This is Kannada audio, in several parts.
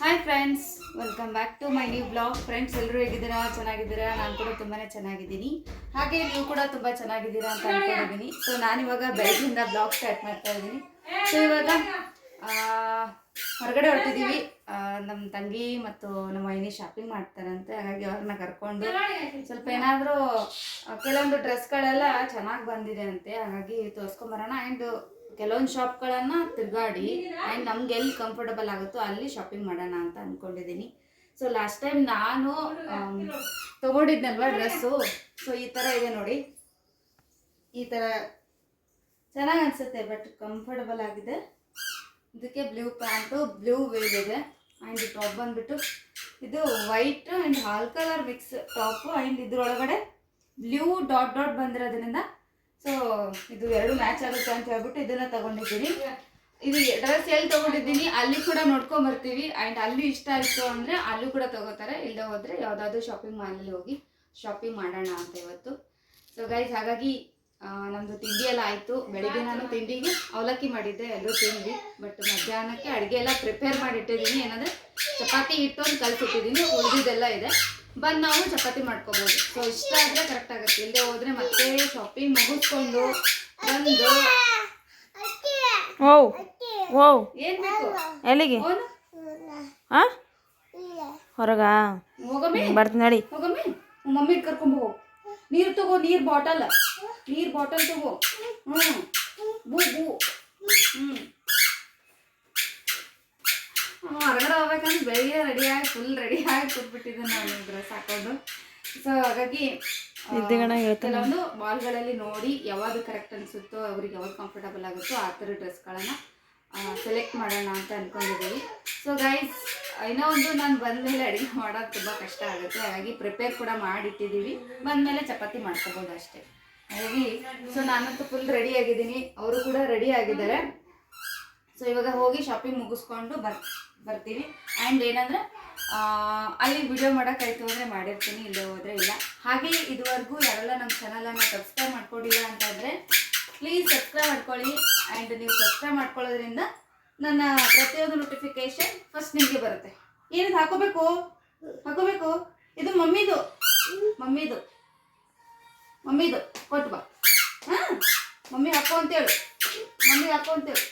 Hi friends welcome back to my new blog friends ಎಲ್ಲರೂ ಹೇಗಿದ್ದೀರಾ? ಚೆನ್ನಾಗಿದ್ದೀರಾ? ನಾನು ಕೂಡ ತುಂಬಾ ಚೆನ್ನಾಗಿದ್ದೀನಿ. ಹಾಗೆ ನೀವು ಕೂಡ ತುಂಬ ಚೆನ್ನಾಗಿದ್ದೀರಾ ಅಂತ ಅನ್ಕೊಂಡಿದ್ದೀನಿ. ಸೊ ನಾನಿವಾಗ ಬೆಳಗ್ಗೆಯಿಂದ ಬ್ಲಾಗ್ ಸ್ಟಾರ್ಟ್ ಮಾಡ್ತಾ ಇದ್ದೀನಿ. ಸೊ ಇವಾಗ ಹೊರಗಡೆ ಹೊರಟಿದ್ದೀವಿ. ನಮ್ಮ ತಂಗಿ ಮತ್ತು ನಮ್ಮ ಮೈನಿ ಶಾಪಿಂಗ್ ಮಾಡ್ತಾರಂತೆ. ಹಾಗಾಗಿ ಅವ್ರನ್ನ ಕರ್ಕೊಂಡು ಸ್ವಲ್ಪ ಏನಾದರೂ ಕೆಲವೊಂದು ಡ್ರೆಸ್ಗಳೆಲ್ಲ ಚೆನ್ನಾಗಿ ಬಂದಿದೆ ಅಂತೆ. ಹಾಗಾಗಿ ತೋರಿಸ್ಕೊಂಬರೋಣ ಆ್ಯಂಡ್ ಕೆಲವೊಂದು ಶಾಪ್ಗಳನ್ನು ತಿರುಗಾಡಿ ಆ್ಯಂಡ್ ನಮ್ಗೆ ಎಲ್ಲಿ ಕಂಫರ್ಟಬಲ್ ಆಗುತ್ತೋ ಅಲ್ಲಿ ಶಾಪಿಂಗ್ ಮಾಡೋಣ ಅಂತ ಅಂದ್ಕೊಂಡಿದ್ದೀನಿ ಸೊ ಲಾಸ್ಟ್ ಟೈಮ್ ನಾನು ತೊಗೊಂಡಿದ್ನಲ್ವ ತಗೊಂಡಿದ್ನಲ್ವ ಡ್ರೆಸ್ಸು ಸೊ ಈ ಥರ ಇದೆ ನೋಡಿ. ಈ ಥರ ಚೆನ್ನಾಗಿ ಅನಿಸುತ್ತೆ ಬಟ್ ಕಂಫರ್ಟಬಲ್ ಆಗಿದೆ. ಇದಕ್ಕೆ ಬ್ಲೂ ಪ್ಯಾಂಟು ಬ್ಲೂ ವೇಲ್ ಇದೆ. ಆ್ಯಂಡ್ ಟಾಪ್ ಬಂದ್ಬಿಟ್ಟು ಇದು ವೈಟ್ ಆ್ಯಂಡ್ ಹಾಲ್ ಕಲರ್ ಮಿಕ್ಸ್ ಟಾಪು ಆ್ಯಂಡ್ ಇದ್ರೊಳಗಡೆ ಬ್ಲೂ ಡಾಟ್ ಡಾಟ್ ಬಂದಿರೋದ್ರಿಂದ ಇದು ಎರಡು ಮ್ಯಾಚ್ ಆಗುತ್ತೆ ಅಂತ ಹೇಳ್ಬಿಟ್ಟು ಇದನ್ನ ತಗೊಂಡಿದ್ದೀನಿ. ಇದು ಡ್ರೆಸ್ ಎಲ್ಲಿ ತಗೊಂಡಿದ್ದೀನಿ ಅಲ್ಲಿ ಕೂಡ ನೋಡ್ಕೊಂಡ್ ಬರ್ತೀವಿ. ಆ್ಯಂಡ್ ಅಲ್ಲಿ ಇಷ್ಟ ಆಯಿತು ಅಂದರೆ ಅಲ್ಲೂ ಕೂಡ ತಗೋತಾರೆ. ಇಲ್ಲದೆ ಹೋದರೆ ಯಾವುದಾದ್ರೂ ಶಾಪಿಂಗ್ ಮಾಲಲ್ಲಿ ಹೋಗಿ ಶಾಪಿಂಗ್ ಮಾಡೋಣ ಅಂತ ಇವತ್ತು. ಸೊ ಗೈಸ್ ಹಾಗಾಗಿ ನಮ್ಮದು ನಮ್ದು ತಿಂಡಿ ಎಲ್ಲ ಆಯಿತು. ಬೆಳಿಗ್ಗೆ ನಾನು ತಿಂಡಿಗೆ ಅವಲಕ್ಕಿ ಮಾಡಿದ್ದೆ ಎಲ್ಲರೂ ತಿಂಡಿ ಬಟ್ ಮಧ್ಯಾಹ್ನಕ್ಕೆ ಅಡುಗೆ ಎಲ್ಲ ಪ್ರಿಪೇರ್ ಮಾಡಿಟ್ಟಿದ್ದೀನಿ. ಏನಂದರೆ ಚಪಾತಿ ಹಿಟ್ಟು ಒಂದು ಕಲ್ಸಿಟ್ಟಿದ್ದೀನಿ. ಉಳಿದಿದ್ದೆಲ್ಲ ಇದೆ. ಬಂದು ನಾವು ಚಪಾತಿ ಮಾಡ್ಕೋಬಹುದು ಸೊ ಇಷ್ಟ ಆದರೆ ಕರೆಕ್ಟ್ ಆಗುತ್ತೆ. ಇಲ್ಲದೆ ಹೋದರೆ ಮತ್ತೆ ಶಾಪಿಂಗ್ ಮುಗಿಸ್ಕೊಂಡು ಬಂದು ಓ ಓ ಏನು ಬೇಕು? ಎಲ್ಲಿಗೆ? ಹಾಂ ಆ? ಹೊರಗ? ಹೋಗಮ್ಮಿ ಬರ್ತೀನಿ ನಡಿ. ಹೋಗಮ್ಮಿ ಮಮ್ಮಿ ಕರ್ಕೊಂಡು ಹೋಗು. ನೀರು ತಗೋ ನೀರು ಬಾಟಲ್. ನೀರು ಬಾಟಲ್ ತಗೋ. ಹ್ಞೂ ಬೂ ಬೂ. ಹ್ಞೂ ಹೊರಗಡೆ ಹೋಗ್ಬೇಕಂದ್ರೆ ಬೆಳಿಗ್ಗೆ ರೆಡಿಯಾಗಿ ಫುಲ್ ರೆಡಿ ಆಗಿ ಕೂತ್ಬಿಟ್ಟಿದ್ದೆ ನಾನು ಡ್ರೆಸ್ ಹಾಕೊಂಡು. ಸೊ ಹಾಗಾಗಿ. ಕೆಲವೊಂದು ಮಾಲ್ಗಳಲ್ಲಿ ನೋಡಿ ಯಾವಾಗ ಕರೆಕ್ಟ್ ಅನಿಸುತ್ತೋ ಅವ್ರಿಗೆ ಯಾವಾಗ ಕಂಫರ್ಟಬಲ್ ಆಗುತ್ತೋ ಆ ಥರ ಡ್ರೆಸ್ಗಳನ್ನು ಸೆಲೆಕ್ಟ್ ಮಾಡೋಣ ಅಂತ ಅಂದ್ಕೊಂಡಿದ್ದೀವಿ ಸೊ ಗೈಸ್ ಇನ್ನೂ ಒಂದು ನಾನು ಬಂದಮೇಲೆ ಅಡುಗೆ ಮಾಡೋದು ತುಂಬ ಕಷ್ಟ ಆಗುತ್ತೆ. ಹಾಗಾಗಿ ಪ್ರಿಪೇರ್ ಕೂಡ ಮಾಡಿಟ್ಟಿದ್ದೀವಿ ಬಂದಮೇಲೆ ಚಪಾತಿ ಮಾಡ್ಕೋಬೋದು ಅಷ್ಟೇ. ಹಾಗಾಗಿ ಸೊ ನಾನಂತೂ ಫುಲ್ ರೆಡಿ ಆಗಿದ್ದೀನಿ. ಅವರು ಕೂಡ ರೆಡಿ ಆಗಿದ್ದಾರೆ. ಸೊ ಇವಾಗ ಹೋಗಿ ಶಾಪಿಂಗ್ ಮುಗಿಸ್ಕೊಂಡು ಬರ್ ಬರ್ತೀವಿ ಆ್ಯಂಡ್ ಏನಂದ್ರೆ ಅಲ್ಲಿ ವಿಡಿಯೋ ಮಾಡೋಕ್ಕಾಯ್ತು ಅಂದರೆ ಮಾಡಿರ್ತೀನಿ ಇಲ್ಲದೆ ಹೋದರೆ ಇಲ್ಲ. ಹಾಗೆ ಇದುವರೆಗೂ ಯಾರೆಲ್ಲ ನಮ್ಮ ಚಾನಲನ್ನು ಸಬ್ಸ್ಕ್ರೈಬ್ ಮಾಡ್ಕೊಂಡಿಲ್ಲ ಅಂತಂದರೆ ಪ್ಲೀಸ್ ಸಬ್ಸ್ಕ್ರೈಬ್ ಮಾಡ್ಕೊಳ್ಳಿ. ಆ್ಯಂಡ್ ನೀವು ಸಬ್ಸ್ಕ್ರೈಬ್ ಮಾಡ್ಕೊಳ್ಳೋದ್ರಿಂದ ನನ್ನ ಪ್ರತಿಯೊಂದು ನೋಟಿಫಿಕೇಶನ್ ಫಸ್ಟ್ ನಿಮಗೆ ಬರುತ್ತೆ. ಏನಿದು ಹಾಕೋಬೇಕು? ಹಾಕೋಬೇಕು? ಇದು ಮಮ್ಮಿದು. ಮಮ್ಮಿದು. ಮಮ್ಮಿದು. ಕೊಟ್ಟು ಬಾ. ಹಾಂ? ಮಮ್ಮಿ ಹಾಕೋ ಅಂತೇಳು ಮಮ್ಮಿ ಹಾಕೋ ಅಂತೇಳು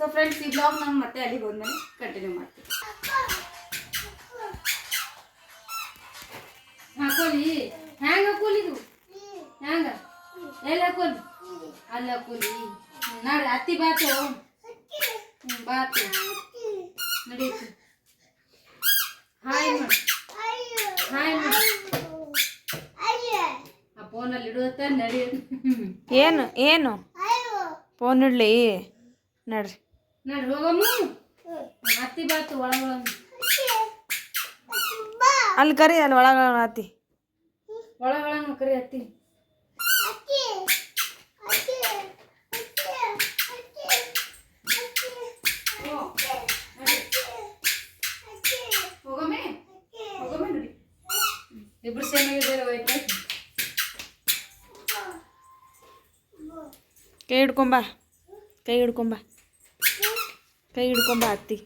ಸೊ ಫ್ರೆಂಡ್ಸ್ ಈ ಬ್ಲಾಗ್ ನಾನು ಮತ್ತೆ ಅಲ್ಲಿಗೆ ಹೋದ್ಮೇಲೆ ಕಂಟಿನ್ಯೂ ಮಾಡ್ತೀನಿ. ಹಾಕೋಲಿ ಹ್ಯಾಂಗ ಹಾಕೋಲಿ ಇದು? ಹ್ಯಾಂಗ? ಎಲ್ಲಿ ಹಾಕೋಲಿ ಅಲ್ಲಿ ಹಾಕೋಲಿ ನಾಳೆ ಅತ್ತಿ ಬಾತು. ಹ್ಞೂ ಬಾತು. ನಡೀತು ಹಾಯ್ ಮಾಡು ಹಾಯ್ ಮಾಡು ಆ ಫೋನಲ್ಲಿ ಇಡುತ್ತ ನಡಿ. ಏನು? ಏನು? ಫೋನ್ ಇಡ್ಲಿ. ನಡ್ರಿ. ನಡ್ರಿ ಹೋಗಮ್ಮ. ಅತ್ತಿ ಬಾತು ಒಳ ಒಳ ಅಲ್ಲಿ ಕರಿ ಅಲ್ಲಿ ಒಳಗ ಅತ್ತಿ ಒಳ ಒಳ ಕರಿ ಅತ್ತಿ ಇಬ್ರು ಸೇಮಾಗಿದ್ದಾರೆ ಹೋಯ್ತು ಕೈ ಹಿಡ್ಕೊಂಬ ಕೈ ಹಿಡ್ಕೊಂಬ ಕೈ ಹಿಡ್ಕೊಂಬ ಅತ್ತಿ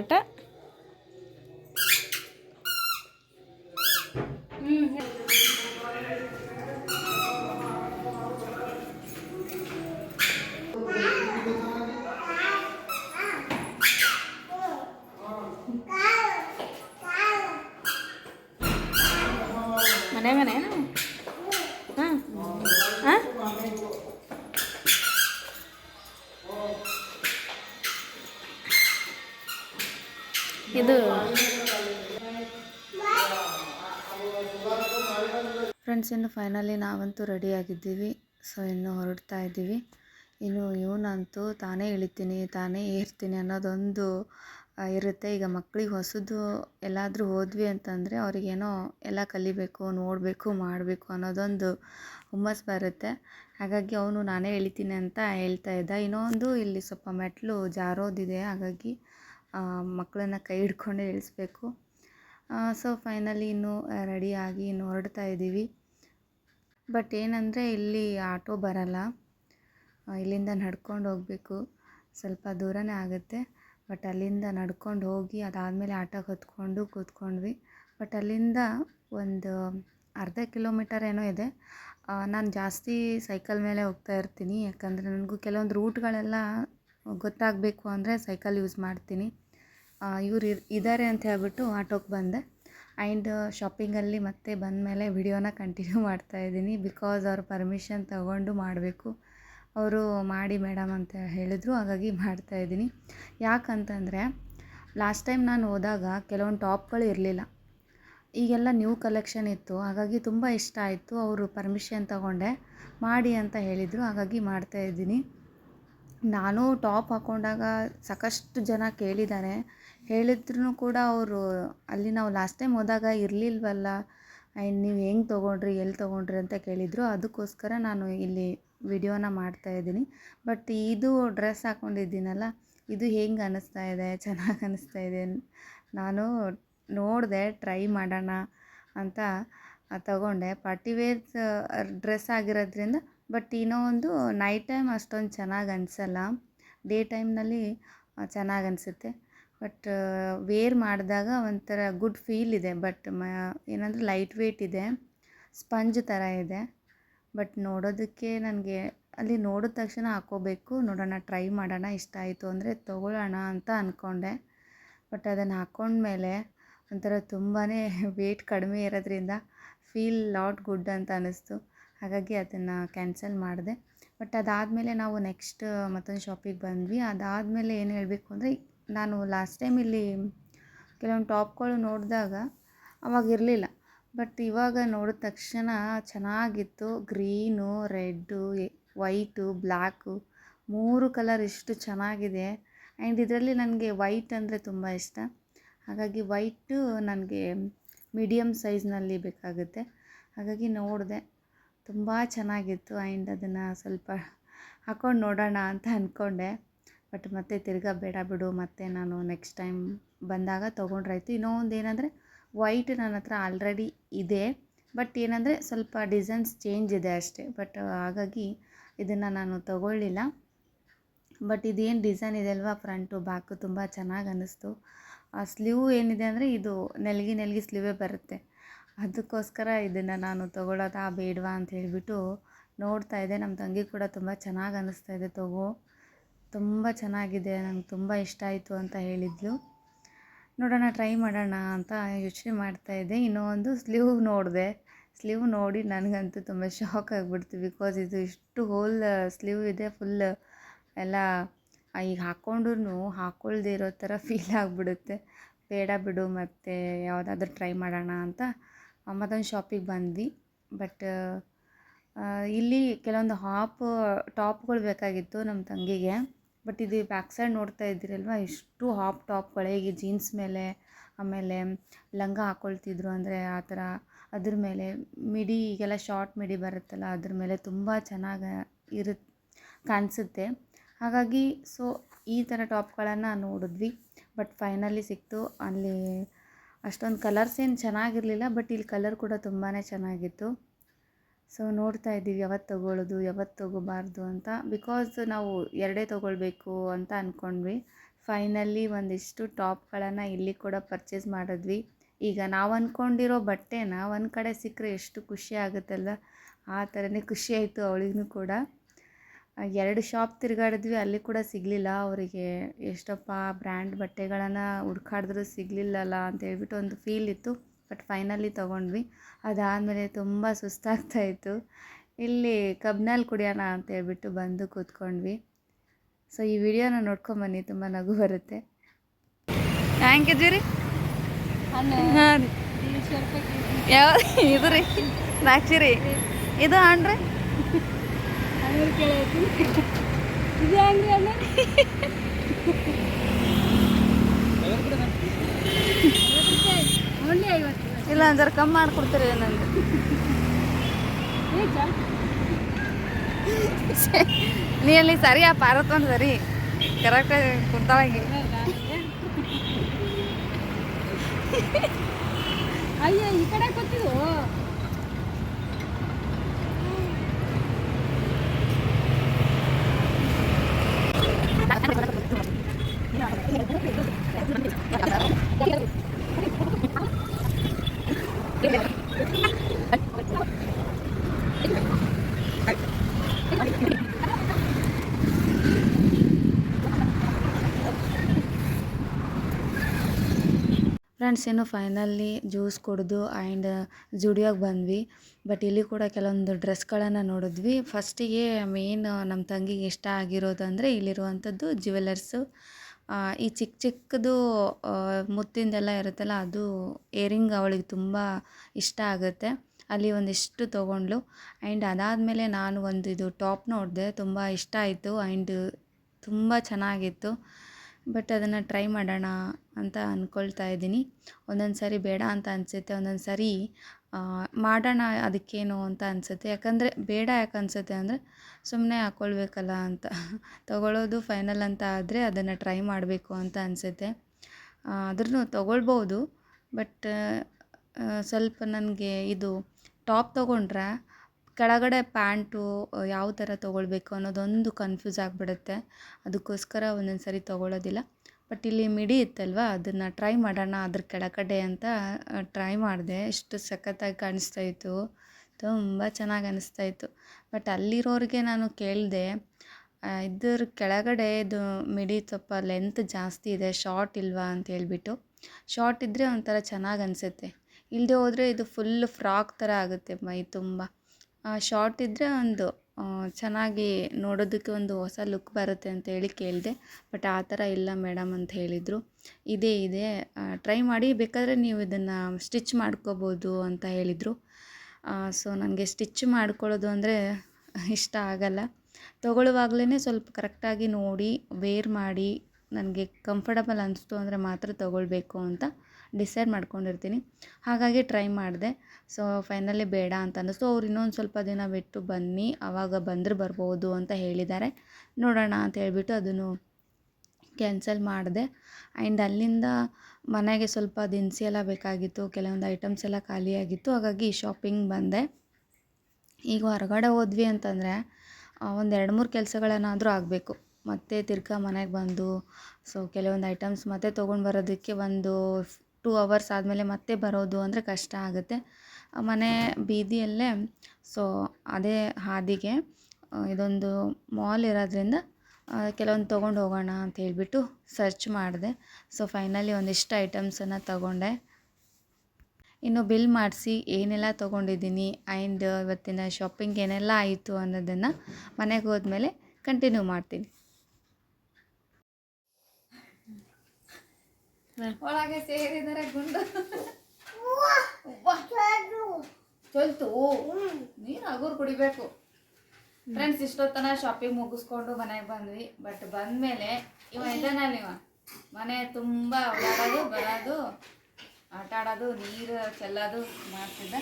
ಟಾಟಾ ಹ್ಞೂ ಮನ್ಯಾಗನೇನು ಹಾಂ ಹಾಂ ಇದು ಫ್ರೆಂಡ್ಸ್ ಇನ್ನು ಫೈನಲಿ ನಾವಂತೂ ರೆಡಿಯಾಗಿದ್ದೀವಿ. ಸೊ ಇನ್ನು ಹೊರಡ್ತಾ ಇದ್ದೀವಿ. ಇನ್ನು ಇವನಂತೂ ತಾನೇ ಇಳಿತೀನಿ, ತಾನೇ ಏರ್ತೀನಿ ಅನ್ನೋದೊಂದು ಇರುತ್ತೆ. ಈಗ ಮಕ್ಕಳಿಗೆ ಹೊಸದು ಎಲ್ಲಾದರೂ ಹೋದ್ವಿ ಅಂತಂದರೆ ಅವ್ರಿಗೇನೋ ಎಲ್ಲ ಕಲಿಬೇಕು, ನೋಡಬೇಕು, ಮಾಡಬೇಕು ಅನ್ನೋದೊಂದು ಹುಮ್ಮಸ್ಸು ಬರುತ್ತೆ. ಹಾಗಾಗಿ ಅವನು ನಾನೇ ಇಳಿತೀನಿ ಅಂತ ಹೇಳ್ತಾ ಇದ್ದ. ಇನ್ನೊಂದು ಇಲ್ಲಿ ಸ್ವಲ್ಪ ಮೆಟ್ಲು ಜಾರೋದಿದೆ. ಹಾಗಾಗಿ ಮಕ್ಕಳನ್ನ ಕೈ ಹಿಡ್ಕೊಂಡೇ ಇಳಿಸ್ಬೇಕು. ಸೊ ಫೈನಲಿ ಇನ್ನು ರೆಡಿಯಾಗಿ ಇನ್ನು ಹೊರಡ್ತಾ ಇದ್ದೀವಿ. ಬಟ್ ಏನಂದರೆ ಇಲ್ಲಿ ಆಟೋ ಬರಲ್ಲ. ಇಲ್ಲಿಂದ ನಡ್ಕೊಂಡು ಹೋಗಬೇಕು. ಸ್ವಲ್ಪ ದೂರನೇ ಆಗುತ್ತೆ. ಬಟ್ ಅಲ್ಲಿಂದ ನಡ್ಕೊಂಡು ಹೋಗಿ ಅದಾದಮೇಲೆ ಆಟೋಗೆ ಹತ್ಕೊಂಡು ಕೂತ್ಕೊಂಡ್ವಿ. ಬಟ್ ಅಲ್ಲಿಂದ ಒಂದು ಅರ್ಧ ಕಿಲೋಮೀಟರ್ ಏನೋ ಇದೆ. ನಾನು ಜಾಸ್ತಿ ಸೈಕಲ್ ಮೇಲೆ ಹೋಗ್ತಾ ಇರ್ತೀನಿ. ಯಾಕಂದರೆ ನನಗೂ ಕೆಲವೊಂದು ರೂಟ್ಗಳೆಲ್ಲ ಗೊತ್ತಾಗಬೇಕು ಅಂದರೆ ಸೈಕಲ್ ಯೂಸ್ ಮಾಡ್ತೀನಿ. ಇವ್ರು ಇದ್ದಾರೆ ಅಂತ ಹೇಳ್ಬಿಟ್ಟು ಆಟೋಗೆ ಬಂದೆ. ಆ್ಯಂಡ್ ಶಾಪಿಂಗಲ್ಲಿ ಮತ್ತೆ ಬಂದಮೇಲೆ ವಿಡಿಯೋನ ಕಂಟಿನ್ಯೂ ಮಾಡ್ತಾ ಇದ್ದೀನಿ. ಬಿಕಾಸ್ ಅವ್ರ ಪರ್ಮಿಷನ್ ತಗೊಂಡು ಮಾಡಬೇಕು. ಅವರು ಮಾಡಿ ಮೇಡಮ್ ಅಂತ ಹೇಳಿದರು. ಹಾಗಾಗಿ ಮಾಡ್ತಾ ಇದ್ದೀನಿ. ಯಾಕಂತಂದರೆ, ಲಾಸ್ಟ್ ಟೈಮ್ ನಾನು ಹೋದಾಗ ಕೆಲವೊಂದು ಟಾಪ್ಗಳು ಇರಲಿಲ್ಲ. ಈಗೆಲ್ಲ ನ್ಯೂ ಕಲೆಕ್ಷನ್ ಇತ್ತು. ಹಾಗಾಗಿ ತುಂಬ ಇಷ್ಟ ಆಯಿತು. ಅವರು ಪರ್ಮಿಷನ್ ತಗೊಂಡೆ. ಮಾಡಿ ಅಂತ ಹೇಳಿದರು. ಹಾಗಾಗಿ ಮಾಡ್ತಾ ಇದ್ದೀನಿ. ನಾನು ಟಾಪ್ ಹಾಕ್ಕೊಂಡಾಗ ಸಾಕಷ್ಟು ಜನ ಕೇಳಿದ್ದಾರೆ. ಹೇಳಿದ್ರು ಕೂಡ ಅವರು, ಅಲ್ಲಿ ನಾವು ಲಾಸ್ಟ್ ಟೈಮ್ ಹೋದಾಗ ಇರಲಿಲ್ವಲ್ಲ ಆ್ಯಂಡ್ ನೀವು ಹೆಂಗೆ ತೊಗೊಂಡ್ರಿ ಎಲ್ಲಿ ತೊಗೊಂಡ್ರಿ ಅಂತ ಕೇಳಿದರು. ಅದಕ್ಕೋಸ್ಕರ ನಾನು ಇಲ್ಲಿ ವಿಡಿಯೋನ ಮಾಡ್ತಾ ಇದ್ದೀನಿ. ಬಟ್ ಇದು ಡ್ರೆಸ್ ಹಾಕ್ಕೊಂಡಿದ್ದೀನಲ್ಲ ಇದು ಹೆಂಗೆ ಅನ್ನಿಸ್ತಾ ಇದೆ, ಚೆನ್ನಾಗಿ ಅನ್ನಿಸ್ತಾ ಇದೆ ನಾನು ನೋಡಿದೆ ಟ್ರೈ ಮಾಡೋಣ ಅಂತ ತಗೊಂಡೆ. ಪಾರ್ಟಿ ವೇರ್ ಡ್ರೆಸ್ ಆಗಿರೋದ್ರಿಂದ ಬಟ್ ಏನೋ ಒಂದು ನೈಟ್ ಟೈಮ್ ಅಷ್ಟೊಂದು ಚೆನ್ನಾಗಿ ಅನಿಸಲ್ಲ. ಡೇ ಟೈಮ್ನಲ್ಲಿ ಚೆನ್ನಾಗಿ ಅನಿಸುತ್ತೆ. ಬಟ್ ವೇರ್ ಮಾಡಿದಾಗ ಒಂಥರ ಗುಡ್ ಫೀಲ್ ಇದೆ. ಬಟ್, ಮ, ಏನಂದರೆ ಲೈಟ್ ವೇಟ್ ಇದೆ ಸ್ಪಂಜ್ ಥರ ಇದೆ. ಬಟ್ ನೋಡೋದಕ್ಕೆ ನನಗೆ ಅಲ್ಲಿ ನೋಡಿದ ತಕ್ಷಣ ಹಾಕ್ಕೋಬೇಕು ನೋಡೋಣ ಟ್ರೈ ಮಾಡೋಣ, ಇಷ್ಟ ಆಯಿತು ಅಂದರೆ ತೊಗೊಳ್ಳೋಣ ಅಂತ ಅಂದ್ಕೊಂಡೆ ಬಟ್ ಅದನ್ನು ಹಾಕ್ಕೊಂಡ್ಮೇಲೆ ಒಂಥರ ತುಂಬಾ ವೇಟ್ ಕಡಿಮೆ ಇರೋದ್ರಿಂದ ಫೀಲ್ ಲಾಟ್ ಗುಡ್ ಅಂತ ಅನ್ನಿಸ್ತು ಹಾಗಾಗಿ ಅದನ್ನು ಕ್ಯಾನ್ಸಲ್ ಮಾಡಿದೆ. ಬಟ್ ಅದಾದಮೇಲೆ ನಾವು ನೆಕ್ಸ್ಟ್ ಮತ್ತೊಂದು ಶಾಪಿಗೆ ಬಂದ್ವಿ. ಅದಾದಮೇಲೆ ಏನು ಹೇಳಬೇಕು ಅಂದರೆ ನಾನು ಲಾಸ್ಟ್ ಟೈಮ್ ಇಲ್ಲಿ ಕೆಲವೊಂದು ಟಾಪ್ಗಳು ನೋಡಿದಾಗ ಅವಾಗ ಇರಲಿಲ್ಲ. ಬಟ್ ಇವಾಗ ನೋಡಿದ ತಕ್ಷಣ ಚೆನ್ನಾಗಿತ್ತು. ಗ್ರೀನು ರೆಡ್ಡು ವೈಟು ಬ್ಲ್ಯಾಕು ಮೂರು ಕಲರ್ ಇಷ್ಟು ಚೆನ್ನಾಗಿದೆ. ಆ್ಯಂಡ್ ಇದರಲ್ಲಿ ನನಗೆ ವೈಟ್ ಅಂದರೆ ತುಂಬ ಇಷ್ಟ. ಹಾಗಾಗಿ ವೈಟು ನನಗೆ ಮೀಡಿಯಮ್ ಸೈಜ್ನಲ್ಲಿ ಬೇಕಾಗುತ್ತೆ. ಹಾಗಾಗಿ ನೋಡಿದೆ. ತುಂಬ ಚೆನ್ನಾಗಿತ್ತು. ಆ್ಯಂಡ್ ಅದನ್ನು ಸ್ವಲ್ಪ ಹಾಕ್ಕೊಂಡು ನೋಡೋಣ ಅಂತ ಅಂದ್ಕೊಂಡೆ ಬಟ್ ಮತ್ತೆ ತಿರ್ಗಾ ಬೇಡ ಬಿಡು, ಮತ್ತೆ ನಾನು ನೆಕ್ಸ್ಟ್ ಟೈಮ್ ಬಂದಾಗ ತೊಗೊಂಡ್ರಾಯ್ತು ಇನ್ನೂ ಒಂದು ಏನಂದರೆ ವೈಟ್ ನನ್ನ ಹತ್ರ ಆಲ್ರೆಡಿ ಇದೆ. ಬಟ್ ಏನಂದರೆ, ಸ್ವಲ್ಪ ಡಿಸೈನ್ಸ್ ಚೇಂಜ್ ಇದೆ ಅಷ್ಟೇ. ಬಟ್ ಹಾಗಾಗಿ ಇದನ್ನು ನಾನು ತಗೊಳ್ಳಿಲ್ಲ. ಬಟ್ ಇದೇನು ಡಿಸೈನ್ ಇದೆ ಅಲ್ವಾ ಫ್ರಂಟು ಬ್ಯಾಕು ತುಂಬ ಚೆನ್ನಾಗಿ ಅನ್ನಿಸ್ತು. ಆ ಸ್ಲೀವ್ ಏನಿದೆ ಅಂದರೆ, ಇದು ನೆಲಗಿ ನೆಲಗಿ ಸ್ಲೀವೇ ಬರುತ್ತೆ. ಅದಕ್ಕೋಸ್ಕರ ಇದನ್ನು ನಾನು ತೊಗೊಳ್ಳೋದಾ ಬೇಡವಾ ಅಂತ ಹೇಳಿಬಿಟ್ಟು ನೋಡ್ತಾ ಇದ್ದೆ. ನಮ್ಮ ತಂಗಿ ಕೂಡ ತುಂಬ ಚೆನ್ನಾಗಿ ಅನ್ನಿಸ್ತಾ ಇದೆ, ತಗೋ. ತುಂಬ ಚೆನ್ನಾಗಿದೆ, ನಂಗೆ ತುಂಬ ಇಷ್ಟ ಆಯಿತು ಅಂತ ಹೇಳಿದ್ಲು. ನೋಡೋಣ, ಟ್ರೈ ಮಾಡೋಣ ಅಂತ ಯೋಚನೆ ಮಾಡ್ತಾಯಿದ್ದೆ ಇನ್ನೂ ಒಂದು ಸ್ಲೀವ್ ನೋಡಿದೆ. ಸ್ಲೀವ್ ನೋಡಿ ನನಗಂತೂ ತುಂಬ ಶಾಕ್ ಆಗಿಬಿಡ್ತು. ಬಿಕಾಸ್ ಇದು ಇಷ್ಟು ಹೋಲ್ ಸ್ಲೀವ್ ಇದೆ ಫುಲ್ ಎಲ್ಲ ಈಗ ಹಾಕ್ಕೊಂಡ್ರೂ ಹಾಕ್ಕೊಳ್ದೇ ಇರೋ ಥರ ಫೀಲ್ ಆಗಿಬಿಡುತ್ತೆ. ಬೇಡ ಬಿಡು, ಮತ್ತು ಯಾವುದಾದ್ರೂ ಟ್ರೈ ಮಾಡೋಣ ಅಂತ ಮತ್ತೊಂದು ಶಾಪಿಗೆ ಬಂದ್ವಿ. ಬಟ್ ಇಲ್ಲಿ ಕೆಲವೊಂದು ಹಾಪ್ ಟಾಪ್ಗಳು ಬೇಕಾಗಿತ್ತು ನಮ್ಮ ತಂಗಿಗೆ. ಬಟ್ ಇದು ಬ್ಯಾಕ್ ಸೈಡ್ ನೋಡ್ತಾ ಇದ್ದೀರಲ್ವ? ಇಷ್ಟು ಹಾಪ್ ಟಾಪ್ ಒಳಗೆ ಜೀನ್ಸ್ ಮೇಲೆ, ಆಮೇಲೆ ಲಂಗ ಹಾಕ್ಕೊಳ್ತಿದ್ರು ಅಂದರೆ ಆ ಥರ ಅದ್ರ ಮೇಲೆ ಮಿಡಿ ಈಗೆಲ್ಲ ಶಾರ್ಟ್ ಮಿಡಿ ಬರುತ್ತಲ್ಲ, ಅದ್ರ ಮೇಲೆ ತುಂಬ ಚೆನ್ನಾಗಿ ಇರು, ಕಾಣಿಸುತ್ತೆ. ಹಾಗಾಗಿ ಸೊ ಈ ಥರ ಟಾಪ್ಗಳನ್ನು ನೋಡಿದ್ವಿ. ಬಟ್ ಫೈನಲಿ ಸಿಕ್ತು. ಅಲ್ಲಿ ಅಷ್ಟೊಂದು ಕಲರ್ಸ್ ಏನು ಚೆನ್ನಾಗಿರಲಿಲ್ಲ, ಬಟ್ ಇಲ್ಲಿ ಕಲರ್ ಕೂಡ ತುಂಬಾ ಚೆನ್ನಾಗಿತ್ತು. ಸೊ ನೋಡ್ತಾ ಇದ್ದೀವಿ ಯಾವತ್ತು ತೊಗೊಳ್ಳೋದು, ಯಾವತ್ತು ತೊಗೋಬಾರ್ದು ಅಂತ. ಬಿಕಾಸ್ ನಾವು ಎರಡೇ ತೊಗೊಳ್ಬೇಕು ಅಂತ ಅಂದ್ಕೊಂಡ್ವಿ ಫೈನಲಿ ಒಂದಿಷ್ಟು ಟಾಪ್ಗಳನ್ನು ಇಲ್ಲಿ ಕೂಡ ಪರ್ಚೇಸ್ ಮಾಡಿದ್ವಿ. ಈಗ ನಾವು ಅಂದ್ಕೊಂಡಿರೋ ಬಟ್ಟೆನ ಒಂದು ಕಡೆ ಸಿಕ್ಕರೆ ಎಷ್ಟು ಖುಷಿ ಆಗುತ್ತಲ್ಲ. ಆ ಥರನೇ ಖುಷಿ ಆಯಿತು ಅವಳಿಗೂ ಕೂಡ. ಎರಡು ಶಾಪ್ ತಿರುಗಾಡಿದ್ವಿ, ಅಲ್ಲಿ ಕೂಡ ಸಿಗಲಿಲ್ಲ. ಅವರಿಗೆ ಎಷ್ಟಪ್ಪ ಬ್ರ್ಯಾಂಡ್ ಬಟ್ಟೆಗಳನ್ನು ಹುಡ್ಕಾಡಿದ್ರು ಸಿಗಲಿಲ್ಲಲ್ಲ ಅಂತ ಹೇಳ್ಬಿಟ್ಟು ಒಂದು ಫೀಲ್ ಇತ್ತು. ಬಟ್ ಫೈನಲಿ ತೊಗೊಂಡ್ವಿ. ಅದಾದಮೇಲೆ ತುಂಬ ಸುಸ್ತಾಗ್ತಾಯಿತ್ತು ಇಲ್ಲಿ ಕಬ್ನಲ್ಲಿ ಕುಡಿಯೋಣ ಅಂತ ಹೇಳ್ಬಿಟ್ಟು ಬಂದು ಕೂತ್ಕೊಂಡ್ವಿ. ಸೊ ಈ ವಿಡಿಯೋನ ನೋಡ್ಕೊಂಬನ್ನಿ ತುಂಬ ನಗು ಬರುತ್ತೆ. ಥ್ಯಾಂಕ್ ರೀ. ಹಾಂ ಯಾವ ಇದು ರೀ ದ್ರಾಕ್ಷಿ ರೀ ಇದು ಹಣ್ಣು ರೀ ಹಣ್ಣು ಕೇಳೈತಿ ಇದು ಹೆಂಗ್ರಿ ಹಣ್ಣು ಐವತ್ತು ರೂಪಾಯಿ ಓನ್ಲಿ ಐವತ್ತು ಇಲ್ಲ ಅಂದ್ರೆ ಕಮ್ಮಿ ಮಾಡ್ಕೊಡ್ತೀರಿ ಏಜಾ? ನೀ ಅಲ್ಲಿ ಸರಿ ಆ ಪಾರತ್ ಒಂದು ಸರಿ ಕರೆಕ್ಟಾಗಿ ಕುಂತಾಳಂಗೆ. ಅಯ್ಯೋ ಈ ಕಡೆ ಕೂತಿದ್ದು ಫ್ರೆಂಡ್ಸ್, ಇನ್ನು ಫೈನಲ್ಲಿ ಜ್ಯೂಸ್ ಕುಡಿದು ಆ್ಯಂಡ್ ಜುಡಿಯೋಗೆ ಬಂದ್ವಿ. ಬಟ್ ಇಲ್ಲಿ ಕೂಡ ಕೆಲವೊಂದು ಡ್ರೆಸ್ಗಳನ್ನು ನೋಡಿದ್ವಿ. ಫಸ್ಟಿಗೆ ಮೇನ್ ನಮ್ಮ ತಂಗಿಗೆ ಇಷ್ಟ ಆಗಿರೋದು ಅಂದರೆ ಇಲ್ಲಿರುವಂಥದ್ದು ಜ್ಯುವೆಲರ್ಸು ಈ ಚಿಕ್ಕ ಚಿಕ್ಕದು ಮುತ್ತಿಂದೆಲ್ಲ ಇರುತ್ತಲ್ಲ, ಅದು ಏರಿಂಗ್ ಅವಳಿಗೆ ತುಂಬ ಇಷ್ಟ ಆಗುತ್ತೆ. ಅಲ್ಲಿ ಒಂದಿಷ್ಟು ತೊಗೊಂಡ್ಳು ಆ್ಯಂಡ್ ಅದಾದಮೇಲೆ ನಾನು ಒಂದು ಇದು ಟಾಪ್ ನೋಡಿದೆ, ತುಂಬ ಇಷ್ಟ ಆಯಿತು. ಆ್ಯಂಡ್ ತುಂಬ ಚೆನ್ನಾಗಿತ್ತು. ಬಟ್ ಅದನ್ನು ಟ್ರೈ ಮಾಡೋಣ ಅಂತ ಅಂದ್ಕೊಳ್ತಾ ಇದ್ದೀನಿ. ಒಂದೊಂದು ಸಾರಿ ಬೇಡ ಅಂತ ಅನಿಸುತ್ತೆ ಒಂದೊಂದು ಸಾರಿ ಮಾಡೋಣ ಅದಕ್ಕೇನು ಅಂತ ಅನಿಸುತ್ತೆ. ಯಾಕಂದರೆ ಬೇಡ ಯಾಕೆ ಅನಿಸುತ್ತೆ ಅಂದರೆ ಸುಮ್ಮನೆ ಹಾಕ್ಕೊಳ್ಬೇಕಲ್ಲ ಅಂತ. ತಗೊಳ್ಳೋದು ಫೈನಲ್ ಅಂತ ಆದರೆ ಅದನ್ನು ಟ್ರೈ ಮಾಡಬೇಕು ಅಂತ ಅನಿಸುತ್ತೆ. ಆದ್ರೂ ತೊಗೊಳ್ಬೋದು. ಬಟ್ ಸ್ವಲ್ಪ ನನಗೆ ಇದು ಟಾಪ್ ತೊಗೊಂಡ್ರೆ ಕೆಳಗಡೆ ಪ್ಯಾಂಟು ಯಾವ ಥರ ತೊಗೊಳ್ಬೇಕು ಅನ್ನೋದೊಂದು ಕನ್ಫ್ಯೂಸ್ ಆಗಿಬಿಡುತ್ತೆ. ಅದಕ್ಕೋಸ್ಕರ ಒಂದೊಂದು ಸರಿ ತೊಗೊಳ್ಳೋದಿಲ್ಲ ಬಟ್ ಇಲ್ಲಿ ಮಿಡಿ ಇತ್ತಲ್ವ, ಅದನ್ನು ಟ್ರೈ ಮಾಡೋಣ, ಅದ್ರ ಕೆಳಗಡೆ ಅಂತ ಟ್ರೈ ಮಾಡಿದೆ. ಎಷ್ಟು ಸಖತ್ತಾಗಿ ಕಾಣಿಸ್ತಾ ಇತ್ತು. ತುಂಬ ಚೆನ್ನಾಗಿ ಅನಿಸ್ತಾ ಇತ್ತು. ಬಟ್ ಅಲ್ಲಿರೋರಿಗೆ ನಾನು ಕೇಳಿದೆ ಇದ್ರ ಕೆಳಗಡೆ ಇದು ಮಿಡಿ ಸ್ವಲ್ಪ ಲೆಂತ್ ಜಾಸ್ತಿ ಇದೆ ಶಾರ್ಟ್ ಇಲ್ವಾ ಅಂತ ಹೇಳ್ಬಿಟ್ಟು. ಶಾರ್ಟ್ ಇದ್ದರೆ ಒಂಥರ ಚೆನ್ನಾಗಿ ಅನಿಸುತ್ತೆ. ಇಲ್ಲದೆ ಹೋದರೆ ಇದು ಫುಲ್ ಫ್ರಾಕ್ ಥರ ಆಗುತ್ತೆ ಮೈ ತುಂಬ. ಶಾರ್ಟ್ ಇದ್ದರೆ ಒಂದು ಚೆನ್ನಾಗಿ ನೋಡೋದಕ್ಕೆ ಒಂದು ಹೊಸ ಲುಕ್ ಬರುತ್ತೆ ಅಂತ ಹೇಳಿ ಕೇಳಿದೆ ಬಟ್ ಆ ಥರ ಇಲ್ಲ ಮೇಡಮ್ ಅಂತ ಹೇಳಿದರು. ಇದೇ, ಇದೆ ಟ್ರೈ ಮಾಡಿ, ಬೇಕಾದರೆ ನೀವು ಇದನ್ನು ಸ್ಟಿಚ್ ಮಾಡ್ಕೋಬೋದು ಅಂತ ಹೇಳಿದರು. ಸೊ ನನಗೆ ಸ್ಟಿಚ್ ಮಾಡ್ಕೊಳ್ಳೋದು ಅಂದರೆ ಇಷ್ಟ ಆಗಲ್ಲ. ತೊಗೊಳ್ಳುವಾಗಲೇ ಸ್ವಲ್ಪ ಕರೆಕ್ಟಾಗಿ ನೋಡಿ ವೇರ್ ಮಾಡಿ ನನಗೆ ಕಂಫರ್ಟಬಲ್ ಅನಿಸ್ತು ಅಂದರೆ ಮಾತ್ರ ತೊಗೊಳ್ಬೇಕು ಅಂತ ಡಿಸೈಡ್ ಮಾಡ್ಕೊಂಡಿರ್ತೀನಿ. ಹಾಗಾಗಿ ಟ್ರೈ ಮಾಡಿದೆ. ಸೊ, ಫೈನಲಿ ಬೇಡ ಅಂತ ಸೊ, ಅವ್ರು ಇನ್ನೊಂದು ಸ್ವಲ್ಪ ದಿನ ಬಿಟ್ಟು ಬನ್ನಿ. ಆವಾಗ ಬಂದರೆ ಬರ್ಬೋದು ಅಂತ ಹೇಳಿದ್ದಾರೆ. ನೋಡೋಣ ಅಂತ ಹೇಳಿಬಿಟ್ಟು ಅದನ್ನು ಕ್ಯಾನ್ಸಲ್ ಮಾಡಿದೆ. ಆ್ಯಂಡ್ ಅಲ್ಲಿಂದ ಮನೆಗೆ ಸ್ವಲ್ಪ ದಿನಸಿ ಎಲ್ಲ ಬೇಕಾಗಿತ್ತು. ಕೆಲವೊಂದು ಐಟಮ್ಸ್ ಎಲ್ಲ ಖಾಲಿಯಾಗಿತ್ತು ಹಾಗಾಗಿ ಶಾಪಿಂಗ್ ಬಂದೆ. ಈಗ ಹೊರಗಡೆ ಹೋದ್ವಿ ಅಂತಂದರೆ ಒಂದು ಎರಡು ಮೂರು ಕೆಲಸಗಳನ್ನಾದರೂ ಆಗಬೇಕು. ಮತ್ತೆ ತಿರ್ಗಾ ಮನೆಗೆ ಬಂದು, ಸೊ, ಕೆಲವೊಂದು ಐಟಮ್ಸ್ ಮತ್ತೆ ತೊಗೊಂಡು ಬರೋದಕ್ಕೆ ಒಂದು ಟೂ ಅವರ್ಸ್ ಆದಮೇಲೆ ಮತ್ತೆ ಬರೋದು ಅಂದರೆ ಕಷ್ಟ ಆಗುತ್ತೆ. ಮನೆ ಬೀದಿಯಲ್ಲೇ, ಸೊ ಅದೇ ಹಾದಿಗೆ ಇದೊಂದು ಮಾಲ್ ಇರೋದ್ರಿಂದ ಕೆಲವೊಂದು ತೊಗೊಂಡು ಹೋಗೋಣ ಅಂತ ಹೇಳಿಬಿಟ್ಟು ಸರ್ಚ್ ಮಾಡಿದೆ. ಸೊ ಫೈನಲಿ ಒಂದಿಷ್ಟು ಐಟಮ್ಸನ್ನು ತಗೊಂಡೆ. ಇನ್ನು ಬಿಲ್ ಮಾಡಿಸಿ ಏನೆಲ್ಲ ತೊಗೊಂಡಿದ್ದೀನಿ, ಆ್ಯಂಡ್ ಇವತ್ತಿನ ಶಾಪಿಂಗ್ ಏನೆಲ್ಲ ಆಯಿತು ಅನ್ನೋದನ್ನು ಮನೆಗೆ ಹೋದ್ಮೇಲೆ ಕಂಟಿನ್ಯೂ ಮಾಡ್ತೀನಿ. ಒಳಗೆ ಸೇರಿದರೆ ಗುಂಡು. ಚೊಲ್ತು ನೀರು ಹಗುರು ಕುಡಿಬೇಕು. ಫ್ರೆಂಡ್ಸ್ ಇಷ್ಟೊತ್ತನ ಶಾಪಿಂಗ್ ಮುಗಿಸ್ಕೊಂಡು ಮನೆಗೆ ಬಂದ್ವಿ. ಬಟ್ ಬಂದಮೇಲೆ ಇವ ಇದ್ದಾನಲ್ಲ ಇವ. ಮನೆ ತುಂಬ ಓಡಾಡೋದು ಬರೋದು ಆಟ ಆಡೋದು ನೀರು ಚೆಲ್ಲೋದು ಮಾಡ್ತಿದ್ದ.